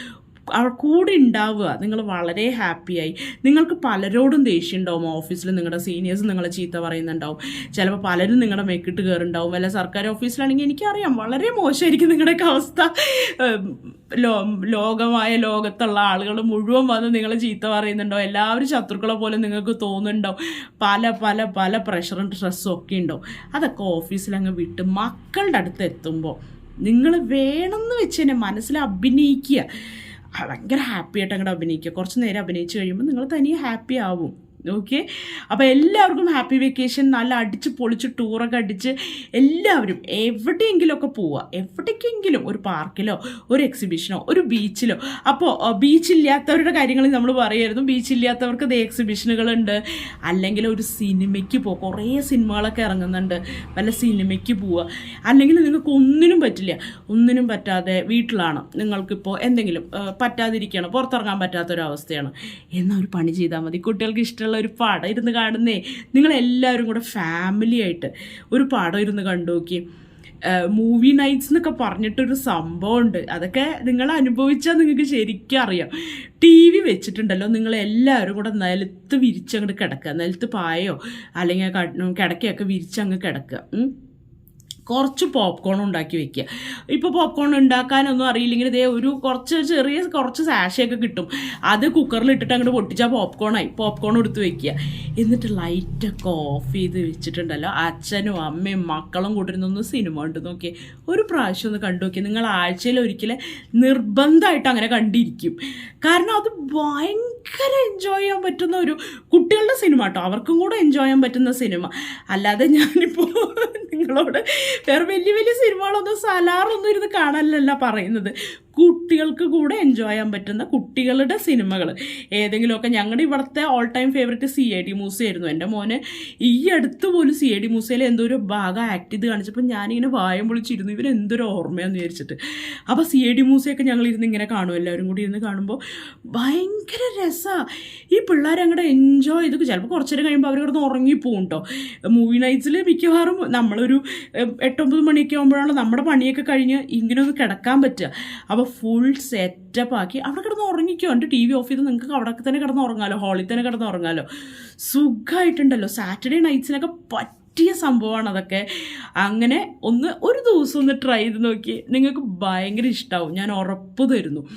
അവർ കൂടെ ഉണ്ടാവുക നിങ്ങൾ വളരെ ഹാപ്പിയായി. നിങ്ങൾക്ക് പലരോടും ദേഷ്യം ഉണ്ടാവും ഓഫീസിൽ നിങ്ങളുടെ സീനിയേഴ്സ് നിങ്ങളെ ചീത്ത പറയുന്നുണ്ടാവും. ചിലപ്പോൾ പലരും നിങ്ങളുടെ മെക്കിട്ട് കയറുണ്ടാവും വല്ല സർക്കാർ ഓഫീസിലാണെങ്കിൽ എനിക്കറിയാം വളരെ മോശമായിരിക്കും നിങ്ങളുടെയൊക്കെ അവസ്ഥ. ലോ ലോകമായ ലോകത്തുള്ള ആളുകൾ മുഴുവൻ വന്ന് നിങ്ങളെ ചീത്ത പറയുന്നുണ്ടോ എല്ലാവരും ശത്രുക്കളെ പോലെ നിങ്ങൾക്ക് തോന്നുന്നുണ്ടോ പല പല പല പ്രഷറും സ്ട്രെസ്സും ഒക്കെ ഉണ്ടാവും. അതൊക്കെ ഓഫീസിലങ്ങ് വിട്ട് മക്കളുടെ അടുത്ത് എത്തുമ്പോൾ നിങ്ങൾ വേണമെന്ന് വെച്ച് തന്നെ മനസ്സിൽ അഭിനയിക്കുക. ഭയങ്കര ഹാപ്പി ആയിട്ട് അങ്ങോട്ട് അഭിനയിക്കുക. കുറച്ച് നേരം അഭിനയിച്ച് കഴിയുമ്പോൾ നിങ്ങൾ തനിയെ ഹാപ്പി ആവും. ഓക്കെ അപ്പോൾ എല്ലാവർക്കും ഹാപ്പി വെക്കേഷൻ. നല്ല അടിച്ച് പൊളിച്ച് ടൂറൊക്കെ അടിച്ച് എല്ലാവരും എവിടെയെങ്കിലുമൊക്കെ പോവുക. എവിടേക്കെങ്കിലും ഒരു പാർക്കിലോ ഒരു എക്സിബിഷനോ ഒരു ബീച്ചിലോ അപ്പോൾ ബീച്ചില്ലാത്തവരുടെ കാര്യങ്ങൾ നമ്മൾ പറയായിരുന്നു ബീച്ചില്ലാത്തവർക്ക് ദേ എക്സിബിഷനുകളുണ്ട് അല്ലെങ്കിൽ ഒരു സിനിമയ്ക്ക് പോകുക കുറേ സിനിമകളൊക്കെ ഇറങ്ങുന്നുണ്ട്. വല്ല സിനിമയ്ക്ക് പോവുക. അല്ലെങ്കിൽ നിങ്ങൾക്ക് ഒന്നിനും പറ്റില്ല. ഒന്നിനും പറ്റാതെ വീട്ടിലാണ്. നിങ്ങൾക്കിപ്പോൾ എന്തെങ്കിലും പറ്റാതിരിക്കുകയാണ്. പുറത്തിറങ്ങാൻ പറ്റാത്തൊരവസ്ഥയാണ്. എന്നാൽ ഒരു പണി ചെയ്താൽ മതി. കുട്ടികൾക്ക് ഇഷ്ടമുള്ള ഒരു പടം ഇരുന്ന് കാണുന്നേ. നിങ്ങളെല്ലാവരും കൂടെ ഫാമിലി ആയിട്ട് ഒരു പടം ഇരുന്ന് കണ്ടു നോക്കി. മൂവി നൈറ്റ്സ് എന്നൊക്കെ പറഞ്ഞിട്ടൊരു സംഭവമുണ്ട്. അതൊക്കെ നിങ്ങൾ അനുഭവിച്ചാൽ നിങ്ങൾക്ക് ശരിക്കും അറിയാം. ടി വി വെച്ചിട്ടുണ്ടല്ലോ. നിങ്ങൾ എല്ലാവരും കൂടെ നിലത്ത് വിരിച്ചങ്ങോട്ട് കിടക്കുക. നിലത്ത് പായോ അല്ലെങ്കിൽ കിടക്കയൊക്കെ വിരിച്ചങ്ങ് കിടക്കുക. കുറച്ച് പോപ്കോൺ ഉണ്ടാക്കി വെക്കുക. ഇപ്പോൾ പോപ്കോൺ ഉണ്ടാക്കാനൊന്നും അറിയില്ലെങ്കിൽ ഇതേ ഒരു കുറച്ച് ചെറിയ കുറച്ച് സാഷയൊക്കെ കിട്ടും. അത് കുക്കറിൽ ഇട്ടിട്ട് അങ്ങോട്ട് പൊട്ടിച്ചാൽ പോപ്കോണായി പോപ്കോൺ എടുത്ത് വെക്കുക. എന്നിട്ട് ലൈറ്റൊക്കെ ഓഫ് ചെയ്ത് വെച്ചിട്ടുണ്ടല്ലോ. അച്ഛനും അമ്മയും മക്കളും കൂട്ടിരുന്നൊന്ന് സിനിമ ഉണ്ട് നോക്കി ഒരു പ്രാവശ്യം ഒന്ന് കണ്ടു നോക്കി നിങ്ങൾ ആഴ്ചയിൽ ഒരിക്കലും നിർബന്ധമായിട്ട് അങ്ങനെ കണ്ടിരിക്കും. കാരണം അത് ഭയങ്കര ഭയങ്കര എൻജോയ് ചെയ്യാൻ പറ്റുന്ന ഒരു കുട്ടികളുടെ സിനിമ കേട്ടോ അവർക്കും കൂടെ എൻജോയ് ചെയ്യാൻ പറ്റുന്ന സിനിമ അല്ലാതെ ഞാനിപ്പോൾ നിങ്ങളോട് വേറെ വലിയ വലിയ സിനിമകളൊന്നും സലാറൊന്നും ഇരുന്ന് കാണാനല്ല പറയുന്നത്. കുട്ടികൾക്ക് കൂടെ എൻജോയ് ചെയ്യാൻ പറ്റുന്ന കുട്ടികളുടെ സിനിമകൾ ഏതെങ്കിലുമൊക്കെ ഞങ്ങളുടെ ഇവിടുത്തെ all time favourite C I D Moosa ആയിരുന്നു. എന്റെ മോനെ ഈ അടുത്ത് പോലും സി ഐ ഡി മൂസയിൽ എന്തോ ഒരു ഭാഗം ആക്ട് ചെയ്ത് കാണിച്ചപ്പോൾ ഞാനിങ്ങനെ വായം പൊളിച്ചിരുന്നു. ഇവർ എന്തൊരു ഓർമ്മയാന്ന് വിചാരിച്ചിട്ട്. അപ്പോൾ സി ഐ ഡി മൂസയൊക്കെ ഞങ്ങൾ ഇരുന്ന് ഇങ്ങനെ കാണും. എല്ലാവരും കൂടി ഇരുന്ന് കാണുമ്പോൾ ഭയങ്കര രസമാണ് ഈ പിള്ളേർ അങ്ങോട്ട് എൻജോയ് ചെയ്ത് ചിലപ്പോൾ കുറച്ച് നേരം കഴിയുമ്പോൾ അവർ കിടന്ന് ഉറങ്ങിപ്പോവും കേട്ടോ മൂവി നൈറ്റ്സിൽ മിക്കവാറും നമ്മളൊരു എട്ടൊമ്പത് മണിയൊക്കെ ആകുമ്പോഴാണ് നമ്മുടെ പണിയൊക്കെ കഴിഞ്ഞ് ഇങ്ങനെ ഒന്ന് കിടക്കാൻ പറ്റുക. അപ്പോൾ ഫുൾ സെറ്റപ്പ് ആക്കി. അവിടെ കിടന്ന് ഉറങ്ങിക്കോ. എന്റെ ടി വി ഓഫ് ചെയ്ത് നിങ്ങൾക്ക് അവിടെ തന്നെ കിടന്ന് ഉറങ്ങാലോ. ഹാളിൽ തന്നെ കിടന്ന് ഉറങ്ങാലോ. സുഖമായിട്ടുണ്ടല്ലോ സാറ്റർഡേ നൈറ്റ്സിനൊക്കെ പറ്റിയ സംഭവമാണ് അതൊക്കെ. അങ്ങനെ ഒന്ന് ഒരു ദിവസം ഒന്ന് ട്രൈ ചെയ്ത് നോക്കി. നിങ്ങൾക്ക് ഭയങ്കര ഇഷ്ടമാവും ഞാൻ ഉറപ്പ് തരുന്നു.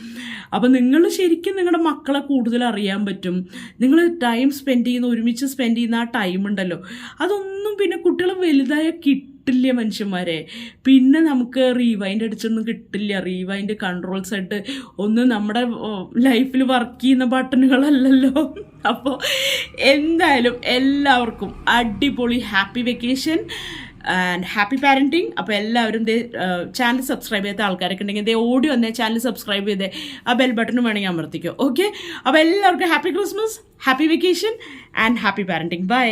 അപ്പം നിങ്ങൾ ശരിക്കും നിങ്ങളുടെ മക്കളെ കൂടുതൽ അറിയാൻ പറ്റും. നിങ്ങൾ ടൈം സ്പെൻഡ് ചെയ്യുന്ന ഒരുമിച്ച് സ്പെൻഡ് ചെയ്യുന്ന ആ ടൈം ഉണ്ടല്ലോ. അതൊന്നും പിന്നെ കുട്ടികൾ വലുതായ കിട്ടില്ല മനുഷ്യന്മാരെ. പിന്നെ നമുക്ക് റീവൈൻഡ് അടിച്ചൊന്നും കിട്ടില്ല. റീവൈൻഡ് കൺട്രോൾ സെറ്റ് ഒന്നും നമ്മുടെ ലൈഫിൽ വർക്ക് ചെയ്യുന്ന ബട്ടണുകളല്ലല്ലോ അപ്പോൾ എന്തായാലും എല്ലാവർക്കും അടിപൊളി happy vacation and happy parenting അപ്പോൾ എല്ലാവരും ദേ ചാനൽ സബ്സ്ക്രൈബ് ചെയ്ത ആൾക്കാരൊക്കെ ഉണ്ടെങ്കിൽ ദേ ഓടി വന്നേ ചാനൽ സബ്സ്ക്രൈബ് ചെയ്തേ. ആ ബെൽ ബട്ടണും വേണമെങ്കിൽ അമർത്തിക്കോ. ഓക്കെ അപ്പോൾ എല്ലാവർക്കും happy Christmas happy vacation and happy parenting bye